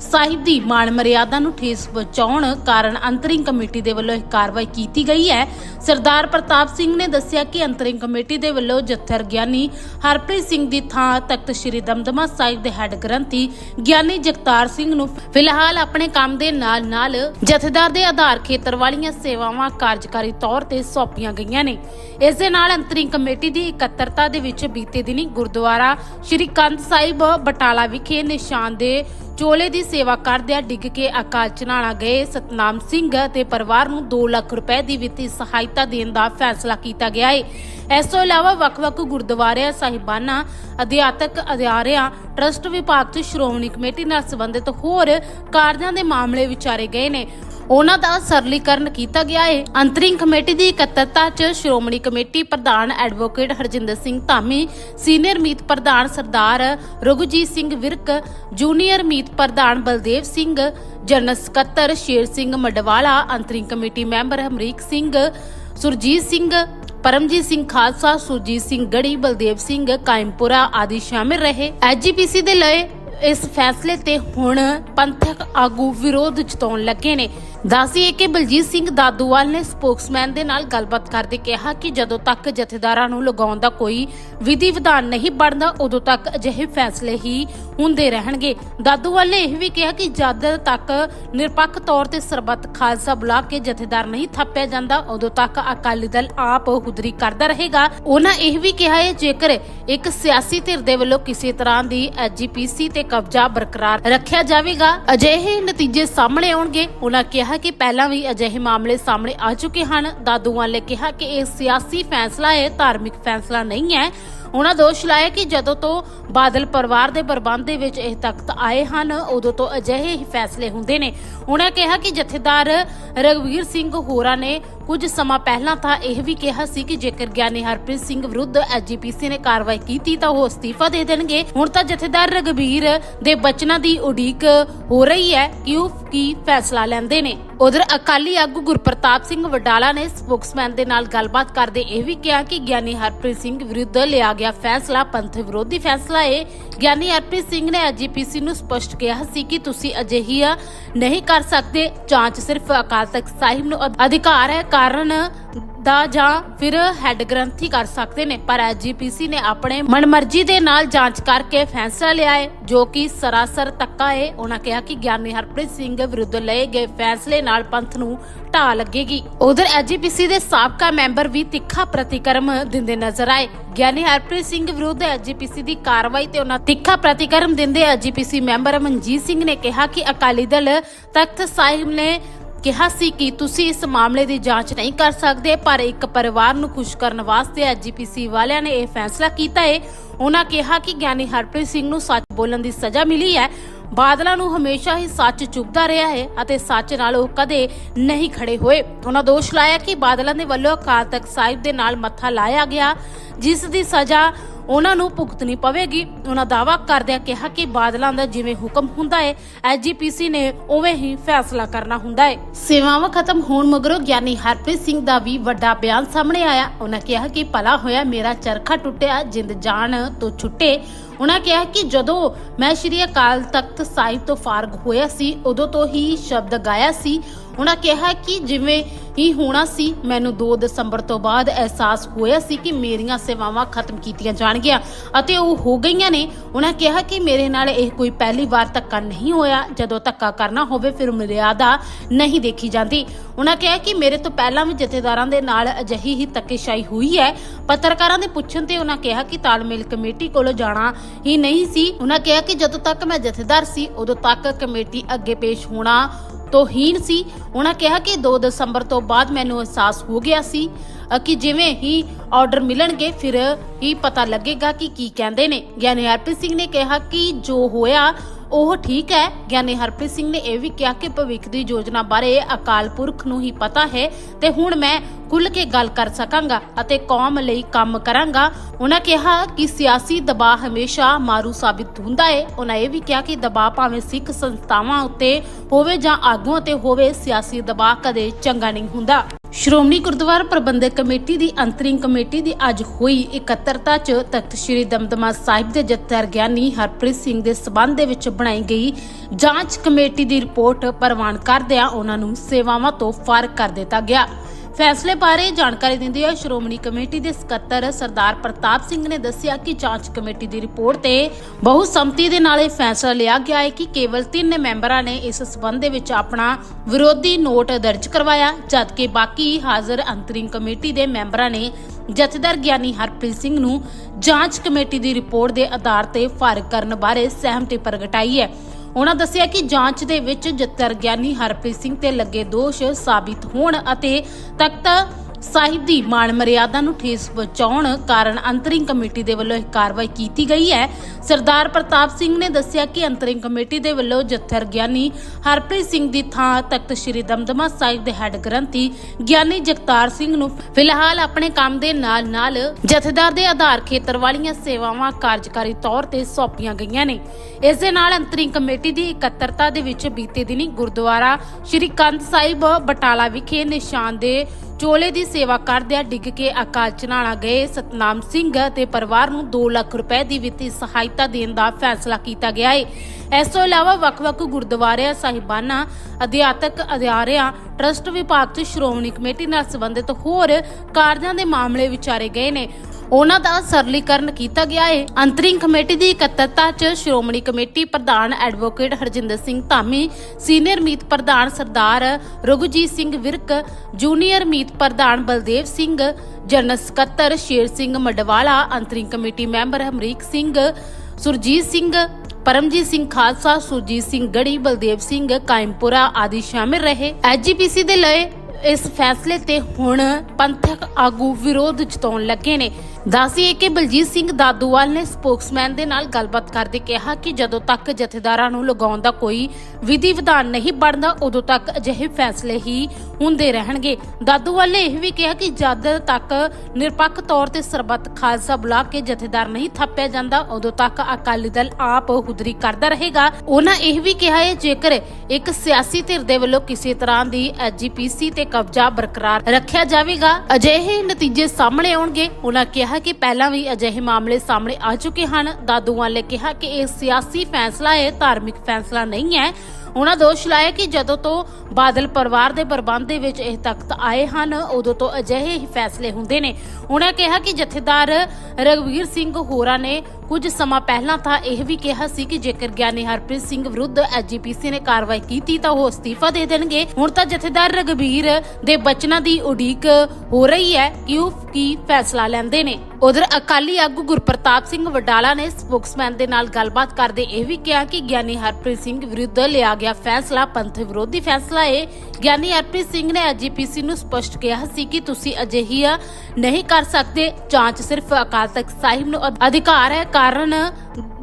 ਸਾਹਿਬ ਦੀ ਮਾਣ ਮਰਿਆਦਾ ਨੂੰ ਠੇਸ ਪਹੁੰਚਾਉਣ ਕਾਰਨ ਅੰਤਰਿੰਗ ਕਮੇਟੀ ਦੇ ਵੱਲੋਂ ਇਹ ਕਾਰਵਾਈ ਕੀਤੀ ਗਈ ਹੈ। ਸਰਦਾਰ ਪ੍ਰਤਾਪ ਸਿੰਘ ਨੇ ਦੱਸਿਆ ਕਿ ਅੰਤਰਿੰਗ ਕਮੇਟੀ ਦੇ ਵੱਲੋਂ ਜੱਥਰ ਗਿਆਨੀ ਹਰਪ੍ਰੀਤ ਸਿੰਘ ਦੀ ਥਾਂ ਤਖਤ ਸ੍ਰੀ ਦਮਦਮਾ ਸਾਹਿਬ ਦੇ ਹੈੱਡ ਗ੍ਰੰਥੀ ਗਿਆਨੀ ਜਗਤਾਰ ਸਿੰਘ ਨੂੰ ਫਿਲਹਾਲ ਆਪਣੇ ਕੰਮ ਦੇ ਨਾਲ-ਨਾਲ ਜਥੇਦਾਰ ਦੇ ਆਧਾਰ ਖੇਤਰ ਵਾਲੀਆਂ ਸੇਵਾਵਾਂ ਕਾਰਜਕਾਰੀ ਤੌਰ ਤੇ ਸੌਂਪੀਆਂ ਗਈਆਂ ਨੇ। ਇਸ ਦੇ ਨਾਲ ਅੰਤਰਿੰਗ ਕਮੇਟੀ ਦੀ ਇਕੱਤਰਤਾ ਦੇ ਵਿੱਚ ਬੀਤੇ ਦਿਨੀ ਗੁਰਦੁਆਰਾ ਸ੍ਰੀ ਕੰਧ ਸਾਹਿਬ ਬਟਾਲਾ ਵਿਖੇ ਨਿਸ਼ਾਨ ਦੇ ਚੋਲੇ ਦੀ ਸੇਵਾ ਕਰਦਿਆਂ ਡਿੱਗ ਕੇ ਅਕਾਲ ਚਨਾਣਾ ਗਏ। ਸਤਨਾਮ ਸਿੰਘ ਤੇ ਪਰਿਵਾਰ ਨੂੰ 2 ਲੱਖ ਰੁਪਏ ਦੀ ਵਿੱਤੀ ਸਹਾਇਤਾ ਦੇਣ ਦਾ ਫੈਸਲਾ ਕੀਤਾ ਗਿਆ ਹੈ ਇਸ ਤੋਂ ਇਲਾਵਾ ਵੱਖ-ਵੱਖ ਗੁਰਦੁਆਰਿਆਂ, ਸਾਹਿਬਾਨਾਂ, ਅਧਿਆਤਕ ਅਧਿਆਰਿਆਂ ਟਰਸਟ ਵਿਭਾਗ ਤੇ ਸ਼੍ਰੋਮਣੀ ਕਮੇਟੀ ਨਾਲ ਸੰਬੰਧਿਤ ਹੋਰ ਕਾਰਜਾਂ ਦੇ ਮਾਮਲੇ ਵਿਚਾਰੇ ਗਏ ਨੇ। ਉਹਨਾਂ ਦਾ ਸਰਲੀਕਰਨ ਕੀਤਾ ਗਿਆ ਹੈ ਅੰਤਰਿੰਗ ਕਮੇਟੀ ਦੀ ਇਕੱਤਰਤਾ 'ਚ ਸ਼੍ਰੋਮਣੀ ਕਮੇਟੀ ਪ੍ਰਧਾਨ ਐਡਵੋਕੇਟ ਹਰਜਿੰਦਰ ਸਿੰਘ ਧਾਮੀ, ਸੀਨੀਅਰ ਮੀਤ ਪ੍ਰਧਾਨ ਸਰਦਾਰ ਰਘੁਜੀਤ ਸਿੰਘ ਵਿਰਕ, ਜੂਨੀਅਰ ਮੀਤ ਪ੍ਰਧਾਨ ਬਲਦੇਵ ਸਿੰਘ, ਜਨਰਲ ਸਕੱਤਰ Sher Singh Madwala, interim committee member Hamrik Singh, Surjit Singh, Paramjit Singh Khalsa, Surjit Singh Garhi, Baldev Singh ਕਾਇਮਪੁਰਾ ਆਦਿ ਸ਼ਾਮਿਲ ਰਹੇ। ਐਜੀਪੀਸੀ ਦੇ ਲਏ ਇਸ ਫੈਸਲੇ ਤੇ ਹੁਣ ਪੰਥਕ ਆਗੂ ਵਿਰੋਧ ਜਤਾਉਣ ਲੱਗੇ ਨੇ। ਦੱਸੀਏ ਕਿ ਬਲਜੀਤ ਸਿੰਘ ਦਾਦੂਵਾਲ ਨੇ ਸਪੋਕਸਮੈਨ ਦੇ ਨਾਲ ਗੱਲਬਾਤ ਕਰਦੇ ਕਿਹਾ ਕਿ ਜਦੋਂ ਤੱਕ ਜਥੇਦਾਰਾਂ ਨੂੰ ਲਗਾਉਣ ਦਾ ਕੋਈ ਵਿਧੀ ਵਿਧਾਨ ਨਹੀਂ ਬਣਦਾ, ਉਦੋਂ ਤੱਕ ਅਜਿਹੇ ਫੈਸਲੇ ਹੀ ਹੁੰਦੇ ਰਹਿਣਗੇ। ਦਾਦੂਵਾਲ ਨੇ ਇਹ ਵੀ ਕਿਹਾ ਕਿ ਜਦ ਤੱਕ ਨਿਰਪੱਖ ਤੌਰ ਤੇ ਸਰਬੱਤ ਖਾਲਸਾ ਬੁਲਾ ਕੇ ਜਥੇਦਾਰ ਨਹੀਂ ਥਾਪਿਆ ਜਾਂਦਾ, ਉਦੋਂ ਤੱਕ ਅਕਾਲੀ ਦਲ ਆਪ ਹੁਦਰੀ ਕਰਦਾ ਰਹੇਗਾ। ਉਹਨਾਂ ਇਹ ਵੀ ਕਿਹਾ ਹੈ, ਜੇਕਰ ਇੱਕ ਸਿਆਸੀ ਧਿਰ ਦੇ ਵੱਲੋਂ ਕਿਸੇ ਤਰ੍ਹਾਂ ਦੀ ਐਜੀਪੀਸੀ ਤੇ ਕਬਜ਼ਾ ਬਰਕਰਾਰ ਰੱਖਿਆ ਜਾਵੇਗਾ, ਅਜਿਹੇ ਨਤੀਜੇ ਸਾਹਮਣੇ ਆਉਣਗੇ। ਉਹਨਾਂ ਕਿਹਾ ਕਿ ਪਹਿਲਾਂ ਵੀ ਅਜਿਹੇ ਮਾਮਲੇ ਸਾਹਮਣੇ ਆ ਚੁੱਕੇ ਹਨ। ਦਾਦੂਵਾਲ ਨੇ ਕਿਹਾ ਕਿ ਇਹ ਸਿਆਸੀ ਫੈਸਲਾ ਹੈ, ਧਾਰਮਿਕ ਫੈਸਲਾ ਨਹੀਂ ਹੈ। ਉਹਨਾਂ ਦੋਸ਼ ਲਾਇਆ ਕਿ ਜਦੋਂ ਤੋਂ ਬਾਦਲ ਪਰਿਵਾਰ ਦੇ ਪ੍ਰਬੰਧ ਦੇ ਵਿੱਚ ਇਹ ਤਖਤ ਆਏ ਹਨ, ਉਦੋਂ ਤੋਂ ਅਜਿਹੇ ਹੀ ਫੈਸਲੇ ਹੁੰਦੇ ਨੇ। ਉਹਨਾਂ ਕਿਹਾ ਕਿ ਜਥੇਦਾਰ ਰਗਵੀਰ ਸਿੰਘ ਹੋਰਾਂ ਨੇ ਕੁਝ ਸਮਾਂ ਪਹਿਲਾਂ ਤਾਂ ਇਹ ਵੀ ਕਿਹਾ ਸੀ ਕਿ ਜੇਕਰ ਗਿਆਨੀ ਹਰਪ੍ਰੀਤ ਸਿੰਘ ਵਿਰੁੱਧ ਐਜੀਪੀਸੀ ਨੇ ਕਾਰਵਾਈ ਕੀਤੀ ਤਾਂ ਉਹ ਅਸਤੀਫਾ ਦੇ ਦੇਣਗੇ। ਹੁਣ ਤਾਂ ਜਥੇਦਾਰ ਰਗਵੀਰ ਦੇ ਬਚਨਾਂ ਦੀ ਉਡੀਕ ਹੋ ਰਹੀ ਹੈ। ਕਿ ਉਹ ਕੀ ਫੈਸਲਾ ਲੈਂਦੇ ਨੇ? ਉਧਰ ਅਕਾਲੀ ਆਗੂ ਗੁਰਪ੍ਰਤਾਪ ਸਿੰਘ ਵਡਾਲਾ ਨੇ ਸਪੋਕਸਮੈਨ ਦੇ ਨਾਲ ਗੱਲਬਾਤ ਕਰਦੇ ਇਹ ਵੀ ਕਿਹਾ ਕਿ ਗਿਆਨੀ ਹਰਪ੍ਰੀਤ ਸਿੰਘ ਵਿਰੁੱਧ ਲਿਆ ਗਿਆ ਫੈਸਲਾ, ਪੰਥ ਵਿਰੋਧੀ ਫੈਸਲਾ ਏ ਗਿਆਨੀ ਹਰਪ੍ਰੀਤ ਸਿੰਘ ਨੇ ਐਜੀਪੀਸੀ ਨੂੰ ਸਪਸ਼ਟ ਕਿਹਾ ਸੀ ਕਿ ਤੁਸੀਂ ਅਜਿਹੀ ਨਹੀਂ ਕਰ ਸਕਦੇ। ਜਾਂਚ ਸਿਰਫ ਅਕਾਲ ਤਖਤ ਸਾਹਿਬ ਨੂੰ ਅਧਿਕਾਰ ਹੈ। ਕਾਰਨ ਦਾ ਜਾਂ ਫਿਰ ਹੈੱਡ ਗ੍ਰੰਥੀ ਕਰ ਸਕਦੇ ਨੇ, ਪਰ ਐਜੀਪੀਸੀ ਨੇ ਆਪਣੇ ਮਨਮਰਜ਼ੀ ਦੇ ਨਾਲ ਜਾਂਚ ਕਰਕੇ ਫੈਸਲਾ ਲਿਆ ਹੈ, ਜੋ ਕਿ ਸਰਾਸਰ ਤੱਕਾ ਹੈ। ਉਹਨਾਂ ਕਿਹਾ ਕਿ ਗਿਆਨੀ ਹਰਪ੍ਰੀਤ ਸਿੰਘ ਵਿਰੁੱਧ ਲਏ ਗਏ ਫੈਸਲੇ ਨਾਲ ਪੰਥ ਨੂੰ ਢਾਹ ਲੱਗੇਗੀ। ਉਧਰ ਐਜੀਪੀਸੀ ਦੇ ਸਾਬਕਾ ਮੈਂਬਰ ਵੀ ਤਿੱਖਾ ਪ੍ਰਤੀਕਰਮ ਦਿੰਦੇ ਨਜ਼ਰ ਆਏ। ਗਿਆਨੀ ਹਰਪ੍ਰੀਤ ਸਿੰਘ ਵਿਰੁੱਧ ਐਜੀਪੀਸੀ ਦੀ ਕਾਰਵਾਈ ਤੇ ਉਹਨਾਂ ਤਿੱਖਾ ਪ੍ਰਤੀਕਰਮ ਦਿੰਦੇ ਐਜੀਪੀਸੀ ਮੈਂਬਰ ਮਨਜੀਤ ਸਿੰਘ ਨੇ ਕਿਹਾ ਕਿ ਅਕਾਲੀ ਦਲ ਤਖਤ ਸਾਹਿਬ ਨੇ ਕਿਹਾ ਸੀ ਕਿ ਤੁਸੀਂ ਇਸ ਮਾਮਲੇ ਦੀ ਜਾਂਚ ਨਹੀਂ ਕਰ ਸਕਦੇ, ਪਰ ਇੱਕ ਪਰਿਵਾਰ ਨੂੰ ਖੁਸ਼ ਕਰਨ ਵਾਸਤੇ ਐਜੀਪੀਸੀ ਵਾਲਿਆਂ ਨੇ ਇਹ ਫੈਸਲਾ ਕੀਤਾ ਹੈ ਉਹਨਾਂ ਕਿਹਾ ਕਿ ਗਿਆਨੀ ਹਰਪ੍ਰੀਤ ਸਿੰਘ ਨੂੰ ਸੱਚ ਬੋਲਣ ਦੀ ਸਜ਼ਾ ਮਿਲੀ ਹੈ। ਬਾਦਲਾਂ ਨੂੰ ਹਮੇਸ਼ਾ ਹੀ ਸੱਚ ਚੁੱਭਦਾ ਰਿਹਾ ਹੈ ਅਤੇ ਸੱਚ ਨਾਲ ਉਹ ਕਦੇ ਨਹੀਂ ਖੜੇ ਹੋਏ। ਉਹਨਾਂ ਦੋਸ਼ ਲਾਇਆ ਕਿ ਬਾਦਲਾਂ ਦੇ ਵੱਲੋਂ ਅਕਾਲ ਤਖਤ ਸਾਹਿਬ ਦੇ ਨਾਲ ਮੱਥਾ ਲਾਇਆ ਗਿਆ। ਜਿਸ ਦੀ ਸਜ਼ਾ ਉਹਨਾਂ ਨੂੰ ਭੁਗਤਣੀ ਪਵੇਗੀ। ਉਹਨਾਂ ਦਾਅਵਾ ਕਰਦਿਆਂ ਕਿਹਾ ਕਿ ਬਾਦਲਾਂ ਦਾ ਜਿਵੇਂ ਹੁਕਮ ਹੁੰਦਾ ਹੈ ਐਜੀਪੀਸੀ ਨੇ ਉਵੇਂ ਹੀ ਫੈਸਲਾ ਕਰਨਾ ਹੁੰਦਾ ਹੈ ਸੇਵਾਵਾਂ ਖਤਮ ਹੋਣ ਮਗਰੋਂ ਗਿਆਨੀ ਹਰਪ੍ਰੀਤ ਸਿੰਘ ਦਾ ਵੀ ਵੱਡਾ ਬਿਆਨ ਸਾਹਮਣੇ ਆਇਆ। ਉਹਨਾਂ ਕਿਹਾ ਕਿ ਭਲਾ ਹੋਇਆ, ਮੇਰਾ ਚਰਖਾ ਟੁੱਟਿਆ, ਜਿੰਦ ਜਾਨ ਤੋਂ ਛੁੱਟੇ। ਉਹਨਾਂ ਕਿਹਾ ਕਿ ਜਦੋਂ ਮੈਂ ਸ਼੍ਰੀ ਅਕਾਲ ਤਖਤ ਸਾਹਿਬ ਤੋਂ ਫਾਰਗ ਹੋਇਆ ਸੀ, ਉਦੋਂ ਤੋਂ ਹੀ ਸ਼ਬਦ ਗਾਇਆ ਸੀ। ਉਹਨਾਂ ਕਿਹਾ ਕਿ ਜਿਵੇਂ ਹੀ ਹੋਣਾ ਸੀ, ਮੈਨੂੰ 2 ਦਸੰਬਰ ਤੋਂ ਬਾਅਦ ਅਹਿਸਾਸ ਹੋਇਆ ਸੀ ਕਿ ਮੇਰੀਆਂ ਸੇਵਾਵਾਂ ਖਤਮ ਕੀਤੀਆਂ ਜਾਣਗੀਆਂ ਅਤੇ ਉਹ ਹੋ ਗਈਆਂ ਨੇ। ਉਹਨਾਂ ਕਿਹਾ ਕਿ ਮੇਰੇ ਨਾਲ ਇਹ ਕੋਈ ਪਹਿਲੀ ਵਾਰ ਧੱਕਾ ਨਹੀਂ ਹੋਇਆ। ਜਦੋਂ ਧੱਕਾ ਕਰਨਾ ਹੋਵੇ, ਫਿਰ ਮਰਿਆਦਾ ਨਹੀਂ ਦੇਖੀ ਜਾਂਦੀ। ਉਹਨਾਂ ਕਿਹਾ ਕਿ ਮੇਰੇ ਤੋਂ ਪਹਿਲਾਂ ਵੀ ਜਥੇਦਾਰਾਂ ਦੇ ਨਾਲ ਅਜਿਹੀ ਹੀ ਧੱਕੇਸ਼ਾਹੀ ਹੋਈ ਹੈ। ਪੱਤਰਕਾਰਾਂ ਦੇ ਪੁੱਛਣ ਤੇ ਉਹਨਾਂ ਕਿਹਾ ਕਿ ਤਾਲਮੇਲ ਕਮੇਟੀ ਕੋਲ ਜਾਣਾ ਹੀ ਨਹੀਂ ਸੀ। ਉਹਨਾਂ ਕਿਹਾ ਕਿ ਜਦੋਂ ਤੱਕ ਮੈਂ ਜਥੇਦਾਰ ਸੀ, ਉਦੋਂ ਤੱਕ ਕਮੇਟੀ ਅੱਗੇ ਪੇਸ਼ ਹੋਣਾ ਤੋਹੀਨ ਸੀ। ਉਹਨਾਂ ਕਿਹਾ ਕਿ 2 ਦਸੰਬਰ ਤੋਂ ਬਾਅਦ ਮੈਨੂੰ ਅਹਿਸਾਸ ਹੋ ਗਿਆ ਸੀ ਕਿ ਜਿਵੇਂ ਹੀ ਆਰਡਰ ਮਿਲਣਗੇ, ਫਿਰ ਹੀ ਪਤਾ ਲੱਗੇਗਾ ਕਿ ਕੀ ਕਹਿੰਦੇ ਨੇ। ਗਿਆਨੀ ਹਰਪ੍ਰੀਤ ਸਿੰਘ ਨੇ ਕਿਹਾ ਕਿ ਜੋ ਹੋਇਆ, ਉਹ ਠੀਕ ਹੈ। ਗਿਆਨੀ ਹਰਪ੍ਰੀਤ ਸਿੰਘ ਨੇ ਇਹ ਵੀ ਕਿਹਾ ਕਿ ਭਵਿੱਖ ਦੀ ਯੋਜਨਾ ਬਾਰੇ ਅਕਾਲ ਪੁਰਖ ਨੂੰ ਹੀ ਪਤਾ ਹੈ। ਤੇ ਹੁਣ ਮੈਂ ਖੁੱਲ੍ਹ ਕੇ ਗੱਲ ਕਰ ਸਕਾਂਗਾ ਅਤੇ ਕੌਮ ਲਈ ਕੰਮ ਕਰਾਂਗਾ। ਉਹਨਾਂ ਕਿਹਾ ਕਿ ਸਿਆਸੀ ਦਬਾਅ ਹਮੇਸ਼ਾ ਮਾਰੂ ਸਾਬਿਤ ਹੁੰਦਾ ਹੈ ਉਹਨਾਂ ਇਹ ਵੀ ਕਿਹਾ ਕਿ ਦਬਾਅ ਭਾਵੇਂ ਸਿੱਖ ਸੰਸਥਾਵਾਂ ਉੱਤੇ ਹੋਵੇ ਜਾਂ ਆਗੂਆਂ ਤੇ ਹੋਵੇ, ਸਿਆਸੀ ਦਬਾਅ ਕਦੇ ਚੰਗਾ ਨਹੀਂ ਹੁੰਦਾ। ਸ਼੍ਰੋਮਣੀ ਗੁਰਦੁਆਰਾ ਪ੍ਰਬੰਧਕ ਕਮੇਟੀ ਦੀ ਅੰਤਰਿੰਗ ਕਮੇਟੀ ਦੀ ਅੱਜ ਹੋਈ ਇਕੱਤਰਤਾ 'ਚ ਤਖਤ ਸ੍ਰੀ ਦਮਦਮਾ ਸਾਹਿਬ ਦੇ ਜਥੇਦਾਰ ਗਿਆਨੀ ਹਰਪ੍ਰੀਤ ਸਿੰਘ ਦੇ ਸਬੰਧ ਦੇ ਵਿੱਚ ਬਣਾਈ ਗਈ ਜਾਂਚ ਕਮੇਟੀ ਦੀ ਰਿਪੋਰਟ ਪ੍ਰਵਾਨ ਕਰਦਿਆਂ ਉਹਨਾਂ ਨੂੰ ਸੇਵਾਵਾਂ ਤੋਂ ਫਾਰਗ ਕਰ ਦਿੱਤਾ ਗਿਆ। ਫੈਸਲੇ ਬਾਰੇ ਜਾਣਕਾਰੀ ਦਿੰਦੇ ਹੋਏ ਸ਼੍ਰੋਮਣੀ ਕਮੇਟੀ ਦੇ ਸਕੱਤਰ ਸਰਦਾਰ ਪ੍ਰਤਾਪ ਸਿੰਘ ਨੇ ਦੱਸਿਆ ਕਿ ਜਾਂਚ ਕਮੇਟੀ ਦੀ ਰਿਪੋਰਟ ਤੇ ਬਹੁ ਸੰਮਤੀ ਦੇ ਨਾਲ ਇਹ ਫੈਸਲਾ ਲਿਆ ਗਿਆ ਹੈ ਕਿ ਕੇਵਲ ਤਿੰਨ ਮੈਂਬਰਾਂ ਨੇ ਇਸ ਸਬੰਧ ਦੇ ਵਿੱਚ ਆਪਣਾ ਵਿਰੋਧੀ ਨੋਟ ਦਰਜ ਕਰਵਾਇਆ, ਜਦਕਿ ਬਾਕੀ ਹਾਜ਼ਰ ਅੰਤਰਿਮ ਕਮੇਟੀ ਦੇ ਮੈਂਬਰਾਂ ਨੇ ਜਥੇਦਾਰ ਗਿਆਨੀ ਹਰਪ੍ਰੀਤ ਸਿੰਘ ਨੂੰ ਜਾਂਚ ਕਮੇਟੀ ਦੀ ਰਿਪੋਰਟ ਦੇ ਆਧਾਰ ਤੇ ਫਾਰਗ ਕਰਨ ਬਾਰੇ ਸਹਿਮਤੀ ਪ੍ਰਗਟਾਈ ਹੈ। ਉਹਨਾਂ ਦੱਸਿਆ ਕਿ ਜਾਂਚ ਦੇ ਵਿੱਚ ਜੱਤਰ ਗਿਆਨੀ ਹਰਪ੍ਰੀਤ ਸਿੰਘ ਤੇ ਲੱਗੇ ਦੋਸ਼ ਸਾਬਿਤ ਹੋਣ ਅਤੇ ਤਖਤ ਸਾਹਿਬ ਦੀ ਮਾਣ ਮਰਿਆਦਾ ਨੂੰ ਠੇਸ ਪਹੁੰਚਾਉਣ ਕਾਰਨ ਅੰਤਰਿੰਗ ਕਮੇਟੀ ਦੇ ਵੱਲੋਂ ਇਹ ਕਾਰਵਾਈ ਕੀਤੀ ਗਈ ਹੈ। ਸਰਦਾਰ ਪ੍ਰਤਾਪ ਸਿੰਘ ਨੇ ਦੱਸਿਆ ਕਿ ਅੰਤਰਿੰਗ ਕਮੇਟੀ ਦੇ ਵੱਲੋਂ ਜੱਥਰ ਗਿਆਨੀ ਹਰਪ੍ਰੀਤ ਸਿੰਘ ਦੀ ਥਾਂ ਤਖਤ ਸ੍ਰੀ ਦਮਦਮਾ ਸਾਹਿਬ ਦੇ ਹੈੱਡ ਗ੍ਰੰਥੀ ਗਿਆਨੀ ਜਗਤਾਰ ਸਿੰਘ ਨੂੰ ਫਿਲਹਾਲ ਆਪਣੇ ਕੰਮ ਦੇ ਨਾਲ ਨਾਲ ਜਥੇਦਾਰ ਦੇ ਆਧਾਰ ਖੇਤਰ ਵਾਲੀਆਂ ਸੇਵਾਵਾਂ ਕਾਰਜਕਾਰੀ ਤੌਰ ਤੇ ਸੌਂਪੀਆਂ ਗਈਆਂ ਨੇ। ਇਸ ਦੇ ਨਾਲ ਅੰਤਰਿੰਗ ਕਮੇਟੀ ਦੀ ਇਕੱਤਰਤਾ ਦੇ ਵਿੱਚ ਬੀਤੇ ਦਿਨੀ ਗੁਰਦੁਆਰਾ ਸ੍ਰੀ ਕੰਧ ਸਾਹਿਬ ਬਟਾਲਾ ਵਿਖੇ ਨਿਸ਼ਾਨ ਦੇ ਚੋਲੇ ਦੀ ਸੇਵਾ ਕਰਦਿਆਂ ਡਿੱਗ ਕੇ ਅਕਾਲ ਚਨਾਣਾ ਗਏ। ਸਤਨਾਮ ਸਿੰਘ ਤੇ ਪਰਿਵਾਰ ਨੂੰ 2 ਲੱਖ ਰੁਪਏ ਦੀ ਵਿੱਤੀ ਸਹਾਇਤਾ ਦੇਣ ਦਾ ਫੈਸਲਾ ਕੀਤਾ ਗਿਆ ਹੈ ਇਸ ਤੋਂ ਇਲਾਵਾ ਵੱਖ-ਵੱਖ ਗੁਰਦੁਆਰਿਆਂ, ਸਾਹਿਬਾਨਾਂ, ਅਧਿਆਤਕ ਅਧਿਆਰਿਆਂ ਟਰਸਟ ਵਿਭਾਗ ਚ ਸ਼੍ਰੋਮਣੀ ਕਮੇਟੀ ਨਾਲ ਸੰਬੰਧਿਤ ਹੋਰ ਕਾਰਜਾਂ ਦੇ ਮਾਮਲੇ ਵਿਚਾਰੇ ਗਏ ਨੇ। ਉਹਨਾਂ ਦਾ ਸਰਲੀਕਰਨ ਕੀਤਾ ਗਿਆ ਹੈ ਅੰਤਰਿੰਗ ਕਮੇਟੀ ਦੀ ਇਕੱਤਰਤਾ 'ਚ ਸ਼੍ਰੋਮਣੀ ਕਮੇਟੀ ਪ੍ਰਧਾਨ ਐਡਵੋਕੇਟ ਹਰਜਿੰਦਰ ਸਿੰਘ ਧਾਮੀ, ਸੀਨੀਅਰ ਮੀਤ ਪ੍ਰਧਾਨ ਸਰਦਾਰ ਰਘੁਜੀਤ ਸਿੰਘ ਵਿਰਕ, ਜੂਨੀਅਰ ਮੀਤ ਪ੍ਰਧਾਨ ਬਲਦੇਵ ਸਿੰਘ, ਜਨਰਲ ਸਕੱਤਰ Sher Singh Madwala, interim committee member Hamrik Singh, Surjit Singh, Paramjit Singh Khalsa, Surjit Singh Garhi, Baldev Singh ਕਾਇਮਪੁਰਾ ਆਦਿ ਸ਼ਾਮਿਲ ਰਹੇ। ਐਜੀਪੀਸੀ ਦੇ ਲਏ ਇਸ ਫੈਸਲੇ ਤੇ ਹੁਣ ਪੰਥਕ ਆਗੂ ਵਿਰੋਧ ਜਤਾਉਣ ਲੱਗੇ ਨੇ। ਦੱਸੀਏ ਕਿ ਬਲਜੀਤ ਸਿੰਘ ਦਾਦੂਵਾਲ ਨੇ ਸਪੋਕਸਮੈਨ ਦੇ ਨਾਲ ਗੱਲਬਾਤ ਕਰਦੇ ਕਿਹਾ ਕਿ ਜਦੋਂ ਤੱਕ ਜਥੇਦਾਰਾਂ ਨੂੰ ਲਗਾਉਣ ਦਾ ਕੋਈ ਵਿਧੀ ਵਿਧਾਨ ਨਹੀਂ ਬਣਦਾ, ਉਦੋਂ ਤੱਕ ਅਜਿਹੇ ਫੈਸਲੇ ਹੀ ਹੁੰਦੇ ਰਹਿਣਗੇ। ਦਾਦੂਵਾਲ ਨੇ ਇਹ ਵੀ ਕਿਹਾ ਕਿ ਜਦ ਤੱਕ ਨਿਰਪੱਖ ਤੌਰ ਤੇ ਸਰਬੱਤ ਖਾਲਸਾ ਬੁਲਾ ਕੇ ਜਥੇਦਾਰ ਨਹੀਂ ਥਾਪਿਆ ਜਾਂਦਾ, ਉਦੋਂ ਤੱਕ ਅਕਾਲੀ ਦਲ ਆਪ ਹੁਦਰੀ ਕਰਦਾ ਰਹੇਗਾ। ਉਹਨਾਂ ਇਹ ਵੀ ਕਿਹਾ ਹੈ, ਜੇਕਰ ਇੱਕ ਸਿਆਸੀ ਧਿਰ ਦੇ ਵੱਲੋਂ ਕਿਸੇ ਤਰ੍ਹਾਂ ਦੀ ਐਜੀਪੀਸੀ ਤੇ ਕਬਜ਼ਾ ਬਰਕਰਾਰ ਰੱਖਿਆ ਜਾਵੇਗਾ, ਅਜਿਹੇ ਨਤੀਜੇ ਸਾਹਮਣੇ ਆਉਣਗੇ। ਉਹਨਾਂ ਕਿਹਾ ਕਿ ਪਹਿਲਾਂ ਵੀ ਅਜਿਹੇ ਮਾਮਲੇ ਸਾਹਮਣੇ ਆ ਚੁੱਕੇ ਹਨ। ਦਾਦੂਵਾਲ ਨੇ ਕਿਹਾ ਕਿ ਇਹ ਸਿਆਸੀ ਫੈਸਲਾ ਹੈ, ਧਾਰਮਿਕ ਫੈਸਲਾ ਨਹੀਂ ਹੈ। ਉਹਨਾਂ ਦੋਸ਼ ਲਾਇਆ ਕਿ ਜਦੋਂ ਤੋਂ ਬਾਦਲ ਪਰਿਵਾਰ ਦੇ ਪ੍ਰਬੰਧ ਦੇ ਵਿੱਚ ਇਹ ਤਖਤ ਆਏ ਹਨ, ਉਦੋਂ ਤੋਂ ਅਜਿਹੇ ਹੀ ਫੈਸਲੇ ਹੁੰਦੇ ਨੇ। ਉਹਨਾਂ ਕਿਹਾ ਕਿ ਜਥੇਦਾਰ ਰਗਵੀਰ ਸਿੰਘ ਹੋਰਾਂ ਨੇ ਕੁਝ ਸਮਾਂ ਪਹਿਲਾਂ ਤਾਂ ਇਹ ਵੀ ਕਿਹਾ ਸੀ ਕਿ ਜੇਕਰ ਗਿਆਨੀ ਹਰਪ੍ਰੀਤ ਸਿੰਘ ਵਿਰੁੱਧ ਐਜੀਪੀਸੀ ਨੇ ਕਾਰਵਾਈ ਕੀਤੀ ਤਾਂ ਉਹ ਅਸਤੀਫਾ ਦੇ ਦੇਣਗੇ। ਹੁਣ ਤਾਂ ਜਥੇਦਾਰ ਰਗਵੀਰ ਦੇ ਬਚਨਾਂ ਦੀ ਉਡੀਕ ਹੋ ਰਹੀ ਹੈ। ਕਿ ਉਹ ਕੀ ਫੈਸਲਾ ਲੈਂਦੇ ਨੇ? ਉਧਰ ਅਕਾਲੀ ਆਗੂ ਗੁਰਪ੍ਰਤਾਪ ਸਿੰਘ ਵਡਾਲਾ ਨੇ ਸਪੋਕਸਮੈਨ ਦੇ ਨਾਲ ਗੱਲਬਾਤ ਕਰਦੇ ਇਹ ਵੀ ਕਿਹਾ ਕਿ ਗਿਆਨੀ ਹਰਪ੍ਰੀਤ ਸਿੰਘ ਵਿਰੁੱਧ ਲਿਆ ਗਿਆ ਫੈਸਲਾ ਪੰਥ ਵਿਰੋਧੀ ਫੈਸਲਾ ਹੈ ਗਿਆਨੀ ਹਰਪ੍ਰੀਤ ਸਿੰਘ ਨੇ ਐਜੀਪੀਸੀ ਨੂੰ ਸਪਸ਼ਟ ਕਿਹਾ ਸੀ ਕਿ ਤੁਸੀਂ ਅਜਿਹੀ ਨਹੀਂ ਕਰ ਸਕਦੇ। ਜਾਂਚ ਸਿਰਫ ਅਕਾਲ ਤਖਤ ਸਾਹਿਬ ਨੂੰ ਅਧਿਕਾਰ ਹੈ। ਕਾਰਨ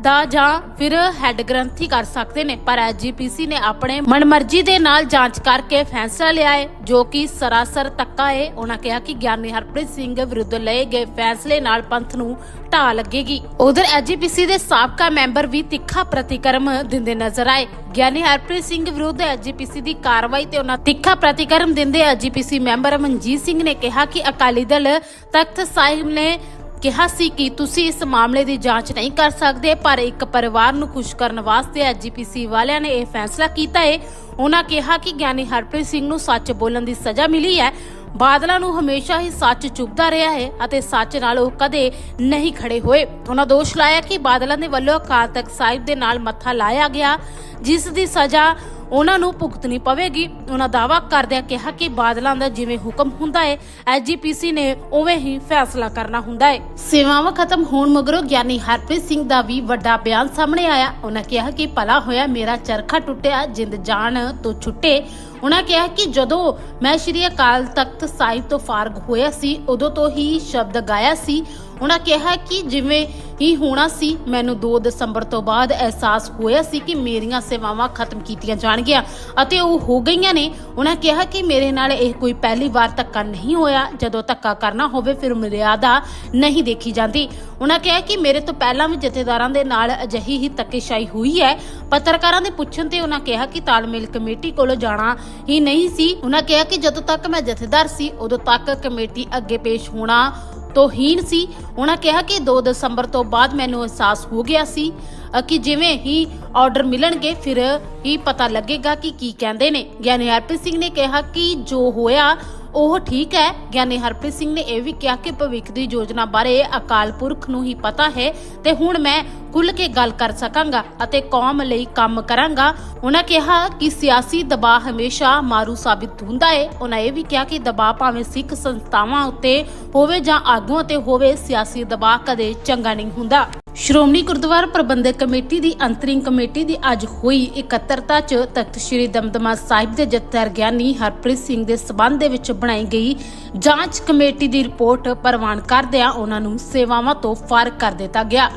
ਦਾ ਜਾਂ ਫਿਰ ਹੈੱਡ ਗ੍ਰੰਥੀ ਕਰ ਸਕਦੇ ਨੇ, ਪਰ ਐਜੀਪੀਸੀ ਨੇ ਆਪਣੇ ਮਨਮਰਜ਼ੀ ਦੇ ਨਾਲ ਜਾਂਚ ਕਰਕੇ ਫੈਸਲਾ ਲਿਆ ਹੈ ਜੋ ਕਿ ਸਰਾਸਰ ਤੱਕਾ ਹੈ ਉਹਨਾਂ ਕਿਹਾ ਕਿ ਗਿਆਨੀ ਹਰਪ੍ਰੀਤ ਸਿੰਘ ਵਿਰੁੱਧ ਲਏ ਗਏ ਫੈਸਲੇ ਨਾਲ ਪੰਥ ਨੂੰ ਢਾਹ ਲੱਗੇਗੀ। ਉਧਰ ਐਜੀਪੀਸੀ ਦੇ ਸਾਬਕਾ ਮੈਂਬਰ ਵੀ ਤਿੱਖਾ ਪ੍ਰਤੀਕਰਮ ਦਿੰਦੇ ਨਜ਼ਰ ਆਏ। ਗਿਆਨੀ ਹਰਪ੍ਰੀਤ ਸਿੰਘ ਵਿਰੁੱਧ ਐਜੀਪੀਸੀ ਦੀ ਕਾਰਵਾਈ ਤੇ ਉਹਨਾਂ ਤਿੱਖਾ ਪ੍ਰਤੀਕਰਮ ਦਿੰਦੇ ਐਜੀਪੀਸੀ ਮੈਂਬਰ ਮਨਜੀਤ ਸਿੰਘ ਨੇ ਕਿਹਾ ਕਿ ਅਕਾਲੀ ਦਲ ਤਖਤ ਸਾਹਿਬ ਨੇ ਕਿਹਾ ਸੀ ਕਿ ਤੁਸੀਂ ਇਸ ਮਾਮਲੇ ਦੀ ਜਾਂਚ ਨਹੀਂ ਕਰ ਸਕਦੇ, ਪਰ ਇੱਕ ਪਰਿਵਾਰ ਨੂੰ ਖੁਸ਼ ਕਰਨ ਵਾਸਤੇ ਐਜੀਪੀਸੀ ਵਾਲਿਆਂ ਨੇ ਇਹ ਫੈਸਲਾ ਕੀਤਾ ਹੈ। ਉਹਨਾਂ ਕਿਹਾ ਕਿ ਗਿਆਨੀ ਹਰਪ੍ਰੀਤ ਸਿੰਘ ਨੂੰ ਸੱਚ ਬੋਲਣ ਦੀ ਸਜ਼ਾ ਮਿਲੀ ਹੈ। ਬਾਦਲਾਂ ਨੂੰ ਹਮੇਸ਼ਾ ਹੀ ਸੱਚ ਚੁੱਪਦਾ ਰਿਹਾ ਹੈ ਅਤੇ ਸੱਚ ਨਾਲ ਉਹ ਕਦੇ ਨਹੀਂ ਖੜੇ ਹੋਏ। ਉਹਨਾਂ ਦੋਸ਼ ਲਾਇਆ ਕਿ ਬਾਦਲਾਂ ਦੇ ਵੱਲੋਂ ਅਕਾਲ ਤਖਤ ਸਾਹਿਬ ਦੇ ਨਾਲ ਮੱਥਾ ਲਾਇਆ ਗਿਆ, ਜਿਸ ਦੀ ਸਜ਼ਾ ਉਹਨਾਂ ਨੂੰ ਭੁਗਤਣੀ ਪਵੇਗੀ। ਉਹਨਾਂ ਦਾਅਵਾ ਕਰਦਿਆਂ ਕਿਹਾ ਕਿ ਬਾਦਲਾਂ ਦਾ ਜਿਵੇਂ ਹੁਕਮ ਹੁੰਦਾ ਹੈ ਐਜੀਪੀਸੀ ਨੇ ਉਵੇਂ ਹੀ ਫੈਸਲਾ ਕਰਨਾ ਹੁੰਦਾ ਹੈ। ਸੇਵਾਵਾਂ ਖਤਮ ਹੋਣ ਮਗਰੋਂ ਗਿਆਨੀ ਹਰਪ੍ਰੀਤ ਸਿੰਘ ਦਾ ਵੀ ਵੱਡਾ ਬਿਆਨ ਸਾਹਮਣੇ ਆਇਆ। ਉਹਨਾਂ ਕਿਹਾ ਕਿ ਭਲਾ ਹੋਇਆ, ਮੇਰਾ ਚਰਖਾ ਟੁੱਟਿਆ, ਜਿੰਦ ਜਾਨ ਤੋਂ ਛੁੱਟੇ। ਉਹਨਾਂ ਕਿਹਾ ਕਿ ਜਦੋਂ ਮੈਂ ਸ਼੍ਰੀ ਅਕਾਲ ਤਖਤ ਸਾਹਿਬ ਤੋਂ ਫਾਰਗ ਹੋਇਆ ਸੀ, ਉਦੋਂ ਤੋਂ ਹੀ ਸ਼ਬਦ ਗਾਇਆ ਸੀ। ਉਹਨਾਂ ਕਿਹਾ ਕਿ ਜਿਵੇਂ ਹੀ ਹੋਣਾ ਸੀ? ਮੈਨੂੰ 2 ਦਸੰਬਰ ਤੋਂ ਬਾਅਦ ਅਹਿਸਾਸ ਹੋਇਆ ਸੀ ਕਿ ਮੇਰੀਆਂ ਸੇਵਾਵਾਂ ਖਤਮ ਕੀਤੀਆਂ ਜਾਣਗੀਆਂ ਅਤੇ ਉਹ ਹੋ ਗਈਆਂ ਨੇ। ਉਹਨਾਂ ਕਿਹਾ ਕਿ ਮੇਰੇ ਨਾਲ ਇਹ ਕੋਈ ਪਹਿਲੀ ਵਾਰ ਧੱਕਾ ਨਹੀਂ ਹੋਇਆ। ਜਦੋਂ ਧੱਕਾ ਕਰਨਾ ਹੋਵੇ, ਫਿਰ ਮਰਿਆਦਾ ਨਹੀਂ ਦੇਖੀ ਜਾਂਦੀ। ਉਹਨਾਂ ਕਿਹਾ ਕਿ ਮੇਰੇ ਤੋਂ ਪਹਿਲਾਂ ਵੀ ਜਥੇਦਾਰਾਂ ਦੇ ਨਾਲ ਅਜਿਹੀ ਹੀ ਧੱਕੇਸ਼ਾਹੀ ਹੋਈ ਹੈ। ਪੱਤਰਕਾਰਾਂ ਦੇ ਪੁੱਛਣ ਤੇ ਉਹਨਾਂ ਕਿਹਾ ਕਿ ਤਾਲਮੇਲ ਕਮੇਟੀ ਕੋਲ ਜਾਣਾ ਹੀ ਨਹੀਂ ਸੀ। ਉਹਨਾਂ ਕਿਹਾ ਕਿ ਜਦੋਂ ਤੱਕ ਮੈਂ ਜਥੇਦਾਰ ਸੀ, ਉਦੋਂ ਤੱਕ ਕਮੇਟੀ ਅੱਗੇ ਪੇਸ਼ ਹੋਣਾ ਤੋਂ ਹੀਨ ਸੀ। ਉਹਨਾਂ ਕਿਹਾ ਕਿ 2 ਦਸੰਬਰ ਤੋਂ ਬਾਅਦ ਮੈਨੂੰ ਅਹਿਸਾਸ ਹੋ ਗਿਆ ਸੀ। ਕਿ ਜਿਵੇਂ ਹੀ ਆਰਡਰ ਮਿਲਣਗੇ, ਫਿਰ ਹੀ ਪਤਾ ਲੱਗੇਗਾ ਕਿ ਕੀ ਕਹਿੰਦੇ ਨੇ। ਗਿਆਨੀ ਹਰਪ੍ਰੀਤ ਸਿੰਘ ਨੇ ਕਿਹਾ ਕਿ ਜੋ ਹੋਇਆ, ਉਹ ਠੀਕ ਹੈ। ਗਿਆਨੀ ਹਰਪ੍ਰੀਤ ਸਿੰਘ ਨੇ ਇਹ ਵੀ ਕਿਹਾ ਕਿ ਭਵਿੱਖ ਦੀ ਯੋਜਨਾ ਬਾਰੇ ਅਕਾਲ ਪੁਰਖ ਨੂੰ ਹੀ ਪਤਾ ਹੈ ਤੇ ਹੁਣ ਮੈਂ ਖੁੱਲ ਕੇ ਗੱਲ ਕਰ ਸਕਾਂਗਾ ਅਤੇ ਕੌਮ ਲਈ ਕੰਮ ਕਰਾਂਗਾ। ਉਹਨਾਂ ਕਿਹਾ ਕਿ ਸਿਆਸੀ ਦਬਾਅ ਹਮੇਸ਼ਾ ਮਾਰੂ ਸਾਬਿਤ ਹੁੰਦਾ ਹੈ ਉਹਨਾਂ ਇਹ ਵੀ ਕਿਹਾ ਕਿ ਦਬਾਅ ਭਾਵੇਂ ਸਿੱਖ ਸੰਸਥਾਵਾਂ ਉੱਤੇ ਹੋਵੇ ਜਾਂ ਆਗੂਆਂ ਤੇ ਹੋਵੇ, ਸਿਆਸੀ ਦਬਾਅ ਕਦੇ ਚੰਗਾ ਨਹੀਂ ਹੁੰਦਾ। ਸ਼੍ਰੋਮਣੀ ਗੁਰਦੁਆਰਾ ਪ੍ਰਬੰਧਕ ਕਮੇਟੀ ਦੀ ਅੰਤਰਿੰਗ ਕਮੇਟੀ ਦੀ ਅੱਜ ਹੋਈ ਇਕੱਤਰਤਾ 'ਚ ਤਖਤ ਸ੍ਰੀ ਦਮਦਮਾ ਸਾਹਿਬ ਦੇ ਜਥੇਦਾਰ ਗਿਆਨੀ ਹਰਪ੍ਰੀਤ ਸਿੰਘ ਦੇ ਸਬੰਧ ਦੇ ਵਿੱਚ ਬਣਾਈ ਗਈ ਜਾਂਚ ਕਮੇਟੀ ਦੀ ਰਿਪੋਰਟ ਪ੍ਰਵਾਨ ਕਰਦਿਆਂ ਉਹਨਾਂ ਨੂੰ ਸੇਵਾਵਾਂ ਤੋਂ ਫਾਰਗ ਕਰ ਦਿੱਤਾ ਗਿਆ।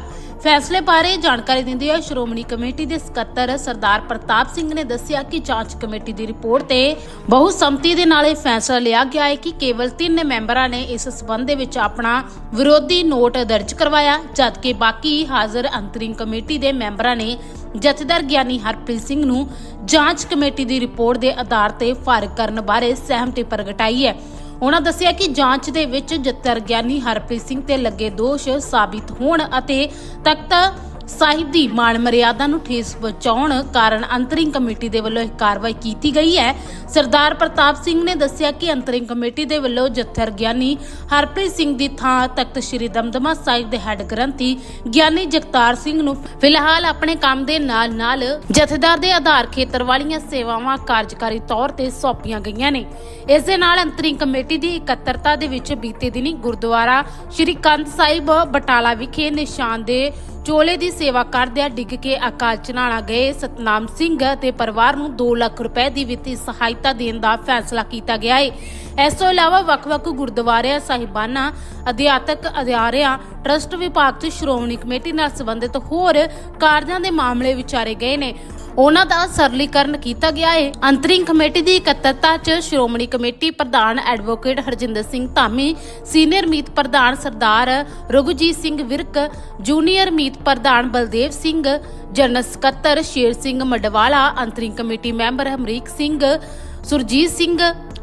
ਫੈਸਲੇ ਬਾਰੇ ਜਾਣਕਾਰੀ ਦਿੰਦੇ ਹੋਏ ਸ਼੍ਰੋਮਣੀ ਕਮੇਟੀ ਦੇ ਸਕੱਤਰ ਸਰਦਾਰ ਪ੍ਰਤਾਪ ਸਿੰਘ ਨੇ ਦੱਸਿਆ ਕਿ ਜਾਂਚ ਕਮੇਟੀ ਦੀ ਰਿਪੋਰਟ ਤੇ ਬਹੁ ਸੰਮਤੀ ਦੇ ਨਾਲ ਇਹ ਫੈਸਲਾ ਲਿਆ ਗਿਆ ਹੈ ਕਿ ਕੇਵਲ ਤਿੰਨ ਮੈਂਬਰਾਂ ਨੇ ਇਸ ਸਬੰਧ ਦੇ ਵਿੱਚ ਆਪਣਾ ਵਿਰੋਧੀ ਨੋਟ ਦਰਜ ਕਰਵਾਇਆ, ਜਦਕਿ ਬਾਕੀ ਹਾਜ਼ਰ ਅੰਤਰਿਮ ਕਮੇਟੀ ਦੇ ਮੈਂਬਰਾਂ ਨੇ ਜਥੇਦਾਰ ਗਿਆਨੀ ਹਰਪ੍ਰੀਤ ਸਿੰਘ ਨੂੰ ਜਾਂਚ ਕਮੇਟੀ ਦੀ ਰਿਪੋਰਟ ਦੇ ਆਧਾਰ ਤੇ ਫਾਰਗ ਕਰਨ ਬਾਰੇ ਸਹਿਮਤੀ ਪ੍ਰਗਟਾਈ ਹੈ। ਉਹਨਾਂ ਦੱਸਿਆ ਕਿ ਜਾਂਚ ਦੇ ਵਿੱਚ ਜੱਤਰ ਗਿਆਨੀ ਹਰਪ੍ਰੀਤ ਸਿੰਘ ਤੇ ਲੱਗੇ ਦੋਸ਼ ਸਾਬਿਤ ਹੋਣ ਅਤੇ ਤਖਤ ਸਾਹਿਬ ਦੀ ਮਾਣ ਮਰਿਆਦਾ ਨੂੰ ਠੇਸ ਪਹੁੰਚਾਉਣ ਕਾਰਨ ਅੰਤਰਿੰਗ ਕਮੇਟੀ ਦੇ ਵੱਲੋਂ ਇਹ ਕਾਰਵਾਈ ਕੀਤੀ ਗਈ ਹੈ। ਸਰਦਾਰ ਪ੍ਰਤਾਪ ਸਿੰਘ ਨੇ ਦੱਸਿਆ ਕਿ ਅੰਤਰਿੰਗ ਕਮੇਟੀ ਦੇ ਵੱਲੋਂ ਜੱਥਰ ਗਿਆਨੀ ਹਰਪ੍ਰੀਤ ਸਿੰਘ ਦੀ ਥਾਂ ਤਖਤ ਸ੍ਰੀ ਦਮਦਮਾ ਸਾਹਿਬ ਦੇ ਹੈੱਡ ਗ੍ਰੰਥੀ ਗਿਆਨੀ ਜਗਤਾਰ ਸਿੰਘ ਨੂੰ ਫਿਲਹਾਲ ਆਪਣੇ ਕੰਮ ਦੇ ਨਾਲ-ਨਾਲ ਜਥੇਦਾਰ ਦੇ ਆਧਾਰ ਖੇਤਰ ਵਾਲੀਆਂ ਸੇਵਾਵਾਂ ਕਾਰਜਕਾਰੀ ਤੌਰ ਤੇ ਸੌਂਪੀਆਂ ਗਈਆਂ ਨੇ। ਇਸ ਦੇ ਨਾਲ ਅੰਤਰਿੰਗ ਕਮੇਟੀ ਦੀ ਇਕੱਤਰਤਾ ਦੇ ਵਿੱਚ ਬੀਤੇ ਦਿਨੀ ਗੁਰਦੁਆਰਾ ਸ੍ਰੀ ਕੰਧ ਸਾਹਿਬ ਬਟਾਲਾ ਵਿਖੇ ਨਿਸ਼ਾਨ ਦੇ ਚੋਲੇ ਦੀ ਸੇਵਾ ਕਰਦਿਆਂ ਡਿੱਗ ਕੇ ਅਕਾਲ ਚਲਾਣਾ ਗਏ। ਸਤਨਾਮ ਸਿੰਘ ਤੇ ਪਰਿਵਾਰ ਨੂੰ 2 ਲੱਖ ਰੁਪਏ ਦੀ ਵਿੱਤੀ ਸਹਾਇਤਾ ਦੇਣ ਦਾ ਫੈਸਲਾ ਕੀਤਾ ਗਿਆ ਹੈ ਇਸ ਤੋਂ ਇਲਾਵਾ ਵੱਖ-ਵੱਖ ਗੁਰਦੁਆਰਿਆਂ, ਸਾਹਿਬਾਨਾਂ, ਅਧਿਆਤਕ ਅਧਿਆਰਿਆਂ ਟਰਸਟ ਵਿਭਾਗ ਤੇ ਸ਼੍ਰੋਮਣੀ ਕਮੇਟੀ ਨਾਲ ਸੰਬੰਧਿਤ ਹੋਰ ਕਾਰਜਾਂ ਦੇ ਮਾਮਲੇ ਵਿਚਾਰੇ ਗਏ ਨੇ। ਉਹਨਾਂ ਦਾ ਸਰਲੀਕਰਨ ਕੀਤਾ ਗਿਆ ਹੈ ਅੰਤਰਿੰਗ ਕਮੇਟੀ ਦੀ ਇਕੱਤਰਤਾ 'ਚ ਸ਼੍ਰੋਮਣੀ ਕਮੇਟੀ ਪ੍ਰਧਾਨ ਐਡਵੋਕੇਟ ਹਰਜਿੰਦਰ ਸਿੰਘ ਧਾਮੀ, ਸੀਨੀਅਰ ਮੀਤ ਪ੍ਰਧਾਨ ਸਰਦਾਰ ਰਘੁਜੀਤ ਸਿੰਘ ਵਿਰਕ, ਜੂਨੀਅਰ ਮੀਤ ਪ੍ਰਧਾਨ ਬਲਦੇਵ ਸਿੰਘ, ਜਨਰਲ ਸਕੱਤਰ Sher Singh Madwala, interim committee member Hamrik Singh, Surjit Singh,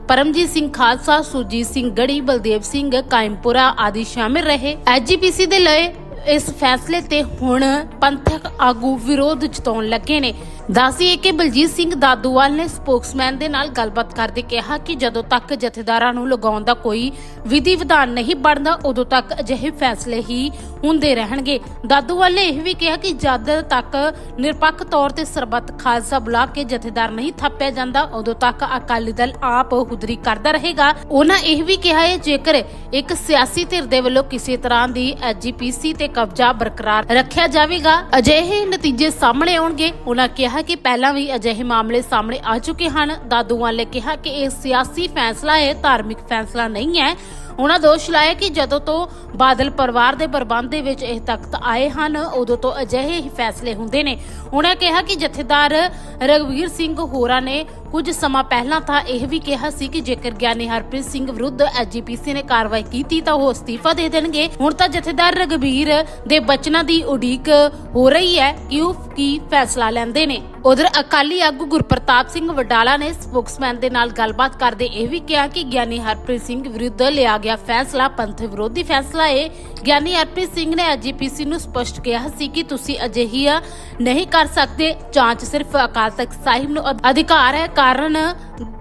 Paramjit Singh Khalsa, Surjit Singh Garhi, Baldev Singh ਕਾਇਮਪੁਰਾ ਆਦਿ ਸ਼ਾਮਿਲ ਰਹੇ। ਐਜੀਪੀਸੀ ਦੇ ਲਏ ਇਸ ਫੈਸਲੇ ਤੇ ਹੁਣ ਪੰਥਕ ਆਗੂ ਵਿਰੋਧ ਜਤਾਉਣ ਲੱਗੇ ਨੇ। ਦੱਸੀਏ ਕਿ ਬਲਜੀਤ ਸਿੰਘ ਦਾਦੂਵਾਲ ਨੇ ਸਪੋਕਸਮੈਨ ਦੇ ਨਾਲ ਗੱਲਬਾਤ ਕਰਦੇ ਕਿਹਾ ਕਿ ਜਦੋਂ ਤੱਕ ਜਥੇਦਾਰਾਂ ਨੂੰ ਲਗਾਉਣ ਦਾ ਕੋਈ ਵਿਧੀ ਵਿਧਾਨ ਨਹੀਂ ਬਣਦਾ, ਉਦੋਂ ਤੱਕ ਅਜਿਹੇ ਫੈਸਲੇ ਹੀ ਹੁੰਦੇ ਰਹਿਣਗੇ। ਦਾਦੂਵਾਲ ਨੇ ਇਹ ਵੀ ਕਿਹਾ ਕਿ ਜਦ ਤੱਕ ਨਿਰਪੱਖ ਤੌਰ ਤੇ ਸਰਬੱਤ ਖਾਲਸਾ ਬੁਲਾ ਕੇ ਜਥੇਦਾਰ ਨਹੀਂ ਥਾਪਿਆ ਜਾਂਦਾ, ਉਦੋਂ ਤੱਕ ਅਕਾਲੀ ਦਲ ਆਪ ਹੁਦਰੀ ਕਰਦਾ ਰਹੇਗਾ। ਉਹਨਾਂ ਇਹ ਵੀ ਕਿਹਾ ਹੈ, ਜੇਕਰ ਇੱਕ ਸਿਆਸੀ ਧਿਰ ਦੇ ਵੱਲੋਂ ਕਿਸੇ ਤਰ੍ਹਾਂ ਦੀ ਐਜੀਪੀਸੀ ਤੇ ਕਬਜ਼ਾ ਬਰਕਰਾਰ ਰੱਖਿਆ ਜਾਵੇਗਾ, ਅਜਿਹੇ ਨਤੀਜੇ ਸਾਹਮਣੇ ਆਉਣਗੇ ਉਹਨਾਂ ਕਿਹਾ ਕਿਹਾ ਕਿ ਪਹਿਲਾਂ ਵੀ ਅਜਿਹੇ ਮਾਮਲੇ ਸਾਹਮਣੇ ਆ ਚੁੱਕੇ ਹਨ। ਦਾਦੂਵਾਲ ਨੇ ਕਿਹਾ ਕਿ ਇਹ ਸਿਆਸੀ ਫੈਸਲਾ ਹੈ, ਧਾਰਮਿਕ ਫੈਸਲਾ ਨਹੀਂ ਹੈ। ਉਹਨਾਂ ਦੋਸ਼ ਲਾਇਆ ਕਿ ਜਦੋਂ ਤੋਂ ਬਾਦਲ ਪਰਿਵਾਰ ਦੇ ਪ੍ਰਬੰਧ ਦੇ ਵਿੱਚ ਇਹ ਤਖਤ ਆਏ ਹਨ, ਉਦੋਂ ਤੋਂ ਅਜਿਹੇ ਹੀ ਫੈਸਲੇ ਹੁੰਦੇ ਨੇ। ਉਹਨਾਂ ਕਿਹਾ ਕਿ ਜਥੇਦਾਰ ਰਗਵੀਰ ਸਿੰਘ ਹੋਰਾਂ ਨੇ ਕੁਝ ਸਮਾਂ ਪਹਿਲਾਂ ਤਾਂ ਇਹ ਵੀ ਕਿਹਾ ਸੀ ਕਿ ਜੇਕਰ ਗਿਆਨੀ ਹਰਪ੍ਰੀਤ ਸਿੰਘ ਵਿਰੁੱਧ ਐਜੀਪੀਸੀ ਨੇ ਕਾਰਵਾਈ ਕੀਤੀ ਤਾਂ ਉਹ ਅਸਤੀਫਾ ਦੇ ਦੇਣਗੇ। ਹੁਣ ਤਾਂ ਜਥੇਦਾਰ ਰਗਵੀਰ ਦੇ ਬਚਨਾਂ ਦੀ ਉਡੀਕ ਹੋ ਰਹੀ ਹੈ। ਕਿ ਉਹ ਕੀ ਫੈਸਲਾ ਲੈਂਦੇ ਨੇ? ਉਧਰ ਅਕਾਲੀ ਆਗੂ ਗੁਰਪ੍ਰਤਾਪ ਸਿੰਘ ਵਡਾਲਾ ਨੇ ਸਪੋਕਸਮੈਨ ਦੇ ਨਾਲ ਗੱਲਬਾਤ ਕਰਦੇ ਇਹ ਵੀ ਕਿਹਾ ਕਿ ਗਿਆਨੀ ਹਰਪ੍ਰੀਤ ਸਿੰਘ ਵਿਰੁੱਧ ਲਿਆ ਗਿਆ ਫੈਸਲਾ, ਪੰਥ ਵਿਰੋਧੀ ਫੈਸਲਾ ਏ ਗਿਆਨੀ ਹਰਪ੍ਰੀਤ ਸਿੰਘ ਨੇ ਐਜੀਪੀਸੀ ਨੂੰ ਸਪਸ਼ਟ ਕਿਹਾ ਸੀ ਕਿ ਤੁਸੀਂ ਅਜਿਹੀ ਨਹੀਂ ਕਰ ਸਕਦੇ। ਜਾਂਚ ਸਿਰਫ ਅਕਾਲ ਤਖਤ ਸਾਹਿਬ ਨੂੰ ਅਧਿਕਾਰ ਹੈ। ਕਾਰਨ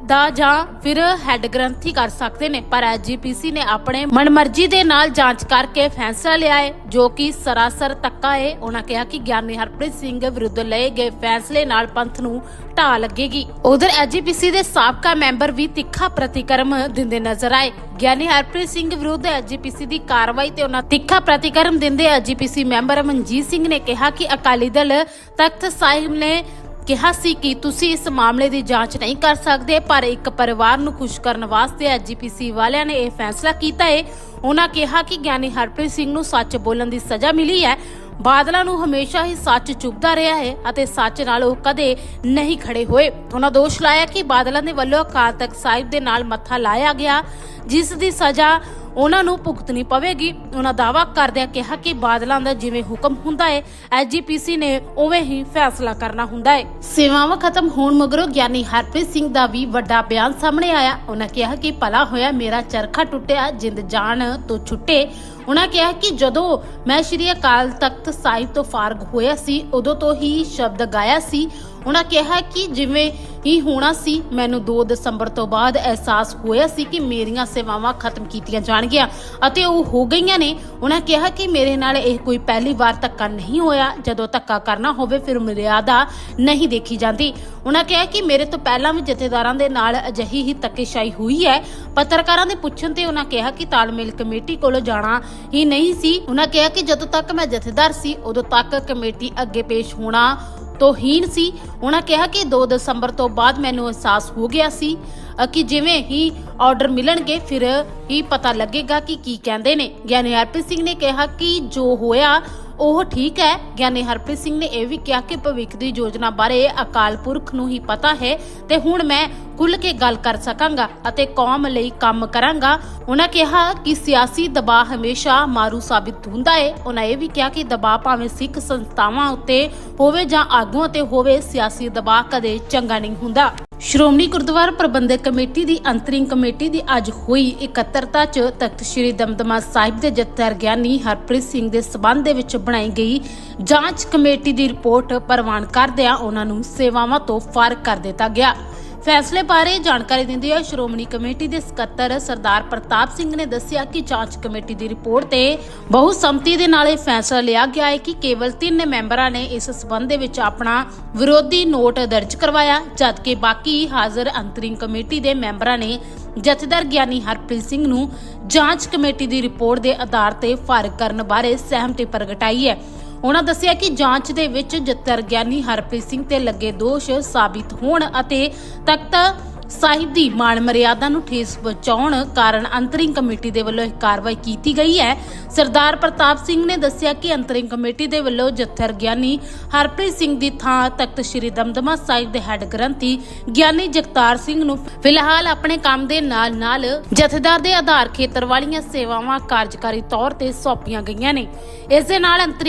ਦਾ ਜਾਂ ਫਿਰ ਹੈੱਡ ਗ੍ਰੰਥੀ ਕਰ ਸਕਦੇ ਨੇ, ਪਰ ਐਜੀਪੀਸੀ ਨੇ ਆਪਣੇ ਮਨਮਰਜ਼ੀ ਦੇ ਨਾਲ ਜਾਂਚ ਕਰਕੇ ਫੈਸਲਾ ਲਿਆ ਹੈ, ਜੋ ਕਿ ਸਰਾਸਰ ਤੱਕਾ ਹੈ। ਉਹਨਾਂ ਕਿਹਾ ਕਿ ਗਿਆਨੀ ਹਰਪ੍ਰੀਤ ਸਿੰਘ ਵਿਰੁੱਧ ਲਏ ਗਏ ਫੈਸਲੇ ਨਾਲ ਪੰਥ ਨੂੰ ਢਾਹ ਲੱਗੇਗੀ। ਉਧਰ ਐਜੀਪੀਸੀ ਦੇ ਸਾਬਕਾ ਮੈਂਬਰ ਵੀ ਤਿੱਖਾ ਪ੍ਰਤੀਕਰਮ ਦਿੰਦੇ ਨਜ਼ਰ ਆਏ। ਗਿਆਨੀ ਹਰਪ੍ਰੀਤ ਸਿੰਘ ਵਿਰੁੱਧ ਐਜੀਪੀਸੀ ਦੀ ਕਾਰਵਾਈ ਤੇ ਉਹਨਾਂ ਤਿੱਖਾ ਪ੍ਰਤੀਕਰਮ ਦਿੰਦੇ ਐਜੀਪੀਸੀ ਮੈਂਬਰ ਮਨਜੀਤ ਸਿੰਘ ਨੇ ਕਿਹਾ ਕਿ ਅਕਾਲੀ ਦਲ ਤਖਤ ਸਾਹਿਬ ਨੇ ਕਿਹਾ ਸੀ ਕਿ ਤੁਸੀਂ ਇਸ ਮਾਮਲੇ ਦੀ ਜਾਂਚ ਨਹੀਂ ਕਰ ਸਕਦੇ, ਪਰ ਇੱਕ ਪਰਿਵਾਰ ਨੂੰ ਖੁਸ਼ ਕਰਨ ਵਾਸਤੇ ਐਜੀਪੀਸੀ ਵਾਲਿਆਂ ਨੇ ਇਹ ਫੈਸਲਾ ਕੀਤਾ ਹੈ ਉਹਨਾਂ ਕਿਹਾ ਕਿ ਗਿਆਨੀ ਹਰਪ੍ਰੀਤ ਸਿੰਘ ਨੂੰ ਸੱਚ ਬੋਲਣ ਦੀ ਸਜ਼ਾ ਮਿਲੀ ਹੈ। ਬਾਦਲਾਂ ਨੂੰ ਹਮੇਸ਼ਾ ਹੀ ਸੱਚ ਚੁੱਭਦਾ ਰਿਹਾ ਹੈ ਅਤੇ ਸੱਚ ਨਾਲ ਉਹ ਕਦੇ ਨਹੀਂ ਖੜੇ ਹੋਏ। ਉਹਨਾਂ ਦੋਸ਼ ਲਾਇਆ ਕਿ ਬਾਦਲਾਂ ਦੇ ਵੱਲੋਂ ਅਕਾਲ ਤਖਤ ਸਾਹਿਬ ਦੇ ਨਾਲ ਮੱਥਾ ਲਾਇਆ ਗਿਆ, ਜਿਸ ਦੀ ਸਜ਼ਾ ਉਹਨਾਂ ਨੂੰ ਭੁਗਤਣੀ ਪਵੇਗੀ। ਉਹਨਾਂ ਦਾਅਵਾ ਕਰਦਿਆਂ ਕਿਹਾ ਕਿ ਬਾਦਲਾਂ ਦਾ ਜਿਵੇਂ ਹੁਕਮ ਹੁੰਦਾ ਹੈ ਐਜੀਪੀਸੀ ਨੇ ਉਵੇਂ ਹੀ ਫੈਸਲਾ ਕਰਨਾ ਹੁੰਦਾ ਹੈ। ਸੇਵਾਵਾਂ ਖਤਮ ਹੋਣ ਮਗਰੋਂ ਗਿਆਨੀ ਹਰਪ੍ਰੀਤ ਸਿੰਘ ਦਾ ਵੀ ਵੱਡਾ ਬਿਆਨ ਸਾਹਮਣੇ ਆਇਆ। ਉਹਨਾਂ ਕਿਹਾ ਕਿ ਭਲਾ ਹੋਇਆ, ਮੇਰਾ ਚਰਖਾ ਟੁੱਟਿਆ, ਜਿੰਦ ਜਾਨ ਤੋਂ ਛੁੱਟੇ। ਉਹਨਾਂ ਕਿਹਾ ਕਿ ਜਦੋਂ ਮੈਂ ਸ਼੍ਰੀ ਅਕਾਲ ਤਖਤ ਸਾਹਿਬ ਤੋਂ ਫਾਰਗ ਹੋਇਆ ਸੀ, ਉਦੋਂ ਤੋਂ ਹੀ ਸ਼ਬਦ ਗਾਇਆ ਸੀ। ਉਹਨਾਂ ਕਿਹਾ ਕਿ ਜਿਵੇਂ ਹੀ ਹੋਣਾ ਸੀ। ਮੈਨੂੰ 2 ਦਸੰਬਰ ਤੋਂ ਬਾਅਦ ਅਹਿਸਾਸ ਹੋਇਆ ਸੀ ਕਿ ਮੇਰੀਆਂ ਸੇਵਾਵਾਂ ਖਤਮ ਕੀਤੀਆਂ ਜਾਣਗੀਆਂ ਅਤੇ ਉਹ ਹੋ ਗਈਆਂ ਨੇ। ਉਹਨਾਂ ਕਿਹਾ ਕਿ ਮੇਰੇ ਨਾਲ ਇਹ ਕੋਈ ਪਹਿਲੀ ਵਾਰ ਧੱਕਾ ਨਹੀਂ ਹੋਇਆ। ਜਦੋਂ ਧੱਕਾ ਕਰਨਾ ਹੋਵੇ, ਫਿਰ ਮਰਿਆਦਾ ਨਹੀਂ ਦੇਖੀ ਜਾਂਦੀ। ਉਹਨਾਂ ਕਿਹਾ ਕਿ ਮੇਰੇ ਤੋਂ ਪਹਿਲਾਂ ਵੀ ਜਥੇਦਾਰਾਂ ਦੇ ਨਾਲ ਅਜਿਹੀ ਹੀ ਧੱਕੇਸ਼ਾਹੀ ਹੋਈ ਹੈ। ਪੱਤਰਕਾਰਾਂ ਦੇ ਪੁੱਛਣ ਤੇ ਉਹਨਾਂ ਕਿਹਾ ਕਿ ਤਾਲਮੇਲ ਕਮੇਟੀ ਕੋਲ ਜਾਣਾ ਹੀ ਨਹੀਂ ਸੀ। ਉਹਨਾਂ ਕਿਹਾ ਕਿ ਜਦੋਂ ਤੱਕ ਮੈਂ ਜਥੇਦਾਰ ਸੀ, ਉਦੋਂ ਤੱਕ ਕਮੇਟੀ ਅੱਗੇ ਪੇਸ਼ ਹੋਣਾ ਤੋਹੀਨ ਸੀ। ਉਹਨਾਂ ਕਿਹਾ ਕਿ 2 ਦਸੰਬਰ ਤੋਂ ਬਾਅਦ ਮੈਨੂੰ ਅਹਿਸਾਸ ਹੋ ਗਿਆ ਸੀ ਕਿ ਜਿਵੇਂ ਹੀ ਆਰਡਰ ਮਿਲਣਗੇ, ਫਿਰ ਹੀ ਪਤਾ ਲੱਗੇਗਾ ਕਿ ਕੀ ਕਹਿੰਦੇ ਨੇ। ਗਿਆਨੀ ਹਰਪ੍ਰੀਤ ਸਿੰਘ ਨੇ ਕਿਹਾ ਕਿ ਜੋ ਹੋਇਆ ਉਹ ਠੀਕ ਹੈ। ਗਿਆਨੀ ਹਰਪ੍ਰੀਤ ਸਿੰਘ ਨੇ ਇਹ ਵੀ ਕਿਹਾ ਕਿ ਭਵਿੱਖ ਦੀ ਯੋਜਨਾ ਬਾਰੇ ਅਕਾਲ ਪੁਰਖ ਨੂੰ ਹੀ ਪਤਾ ਹੈ ਤੇ ਹੁਣ ਮੈਂ ਖੁੱਲ ਕੇ ਗੱਲ ਕਰ ਸਕਾਂਗਾ ਅਤੇ ਕੌਮ ਲਈ ਕੰਮ ਕਰਾਂਗਾ। ਉਹਨਾਂ ਕਿਹਾ ਕਿ ਸਿਆਸੀ ਦਬਾਅ ਹਮੇਸ਼ਾ ਮਾਰੂ ਸਾਬਿਤ ਹੁੰਦਾ ਹੈ ਉਹਨਾਂ ਇਹ ਵੀ ਕਿਹਾ ਕਿ ਦਬਾਅ ਭਾਵੇਂ ਸਿੱਖ ਸੰਸਥਾਵਾਂ ਉੱਤੇ ਹੋਵੇ ਜਾਂ ਆਗੂਆਂ ਤੇ ਹੋਵੇ, ਸਿਆਸੀ ਦਬਾਅ ਕਦੇ ਚੰਗਾ ਨਹੀਂ ਹੁੰਦਾ। ਸ਼੍ਰੋਮਣੀ ਗੁਰਦੁਆਰਾ ਪ੍ਰਬੰਧਕ ਕਮੇਟੀ ਦੀ ਅੰਤਰਿੰਗ ਕਮੇਟੀ ਦੀ ਅੱਜ ਹੋਈ ਇਕੱਤਰਤਾ 'ਚ ਤਖਤ ਸ੍ਰੀ ਦਮਦਮਾ ਸਾਹਿਬ ਦੇ ਜਥੇਦਾਰ ਗਿਆਨੀ ਹਰਪ੍ਰੀਤ ਸਿੰਘ ਦੇ ਸਬੰਧ ਦੇ ਵਿੱਚ ਬਣਾਈ ਗਈ ਜਾਂਚ ਕਮੇਟੀ ਦੀ ਰਿਪੋਰਟ ਪ੍ਰਵਾਨ ਕਰਦਿਆਂ ਉਹਨਾਂ ਨੂੰ ਸੇਵਾਵਾਂ ਤੋਂ ਫਾਰਗ ਕਰ ਦਿੱਤਾ ਗਿਆ। ਫੈਸਲੇ ਬਾਰੇ ਜਾਣਕਾਰੀ ਦਿੰਦੇ ਹੋਏ ਸ਼੍ਰੋਮਣੀ ਕਮੇਟੀ ਦੇ ਸਕੱਤਰ ਸਰਦਾਰ ਪ੍ਰਤਾਪ ਸਿੰਘ ਨੇ ਦੱਸਿਆ ਕਿ ਜਾਂਚ ਕਮੇਟੀ ਦੀ ਰਿਪੋਰਟ ਤੇ ਬਹੁ ਸੰਮਤੀ ਦੇ ਨਾਲ ਇਹ ਫੈਸਲਾ ਲਿਆ ਗਿਆ ਹੈ ਕਿ ਕੇਵਲ ਤਿੰਨ ਮੈਂਬਰਾਂ ਨੇ ਇਸ ਸਬੰਧ ਦੇ ਵਿੱਚ ਆਪਣਾ ਵਿਰੋਧੀ ਨੋਟ ਦਰਜ ਕਰਵਾਇਆ, ਜਦਕਿ ਬਾਕੀ ਹਾਜ਼ਰ ਅੰਤਰਿੰਗ ਕਮੇਟੀ ਦੇ ਮੈਂਬਰਾਂ ਨੇ ਜਥੇਦਾਰ ਗਿਆਨੀ ਹਰਪ੍ਰੀਤ ਸਿੰਘ ਨੂੰ ਜਾਂਚ ਕਮੇਟੀ ਦੀ ਰਿਪੋਰਟ ਦੇ ਆਧਾਰ ਤੇ ਫਾਰਗ ਕਰਨ ਬਾਰੇ ਸਹਿਮਤੀ ਪ੍ਰਗਟਾਈ ਹੈ। ਉਹਨਾਂ ਦੱਸਿਆ ਕਿ ਜਾਂਚ ਦੇ ਵਿੱਚ ਜੱਤਰ ਗਿਆਨੀ ਹਰਪ੍ਰੀਤ ਸਿੰਘ ਤੇ ਲੱਗੇ ਦੋਸ਼ ਸਾਬਿਤ ਹੋਣ ਅਤੇ ਤਖਤ ਸਾਹਿਬ ਦੀ ਮਾਣ ਮਰਿਆਦਾ ਨੂੰ ਠੇਸ ਪਹੁੰਚਾਉਣ ਕਾਰਨ ਅੰਤਰਿੰਗ ਕਮੇਟੀ ਦੇ ਵੱਲੋਂ ਇਹ ਕਾਰਵਾਈ ਕੀਤੀ ਗਈ ਹੈ। ਸਰਦਾਰ ਪ੍ਰਤਾਪ ਸਿੰਘ ਨੇ ਦੱਸਿਆ ਕਿ ਅੰਤਰਿੰਗ ਕਮੇਟੀ ਦੇ ਵੱਲੋਂ ਜੱਥਰ ਗਿਆਨੀ ਹਰਪ੍ਰੀਤ ਸਿੰਘ ਦੀ ਥਾਂ ਤਖਤ ਸ੍ਰੀ ਦਮਦਮਾ ਸਾਹਿਬ ਦੇ ਹੈੱਡ ਗ੍ਰੰਥੀ ਗਿਆਨੀ ਜਗਤਾਰ ਸਿੰਘ ਨੂੰ ਫਿਲਹਾਲ ਆਪਣੇ ਕੰਮ ਦੇ ਨਾਲ-ਨਾਲ ਜਥੇਦਾਰ ਦੇ ਆਧਾਰ ਖੇਤਰ ਵਾਲੀਆਂ ਸੇਵਾਵਾਂ ਕਾਰਜਕਾਰੀ ਤੌਰ ਤੇ ਸੌਂਪੀਆਂ ਗਈਆਂ ਨੇ। ਇਸ ਦੇ ਨਾਲ ਅੰਤਰਿੰਗ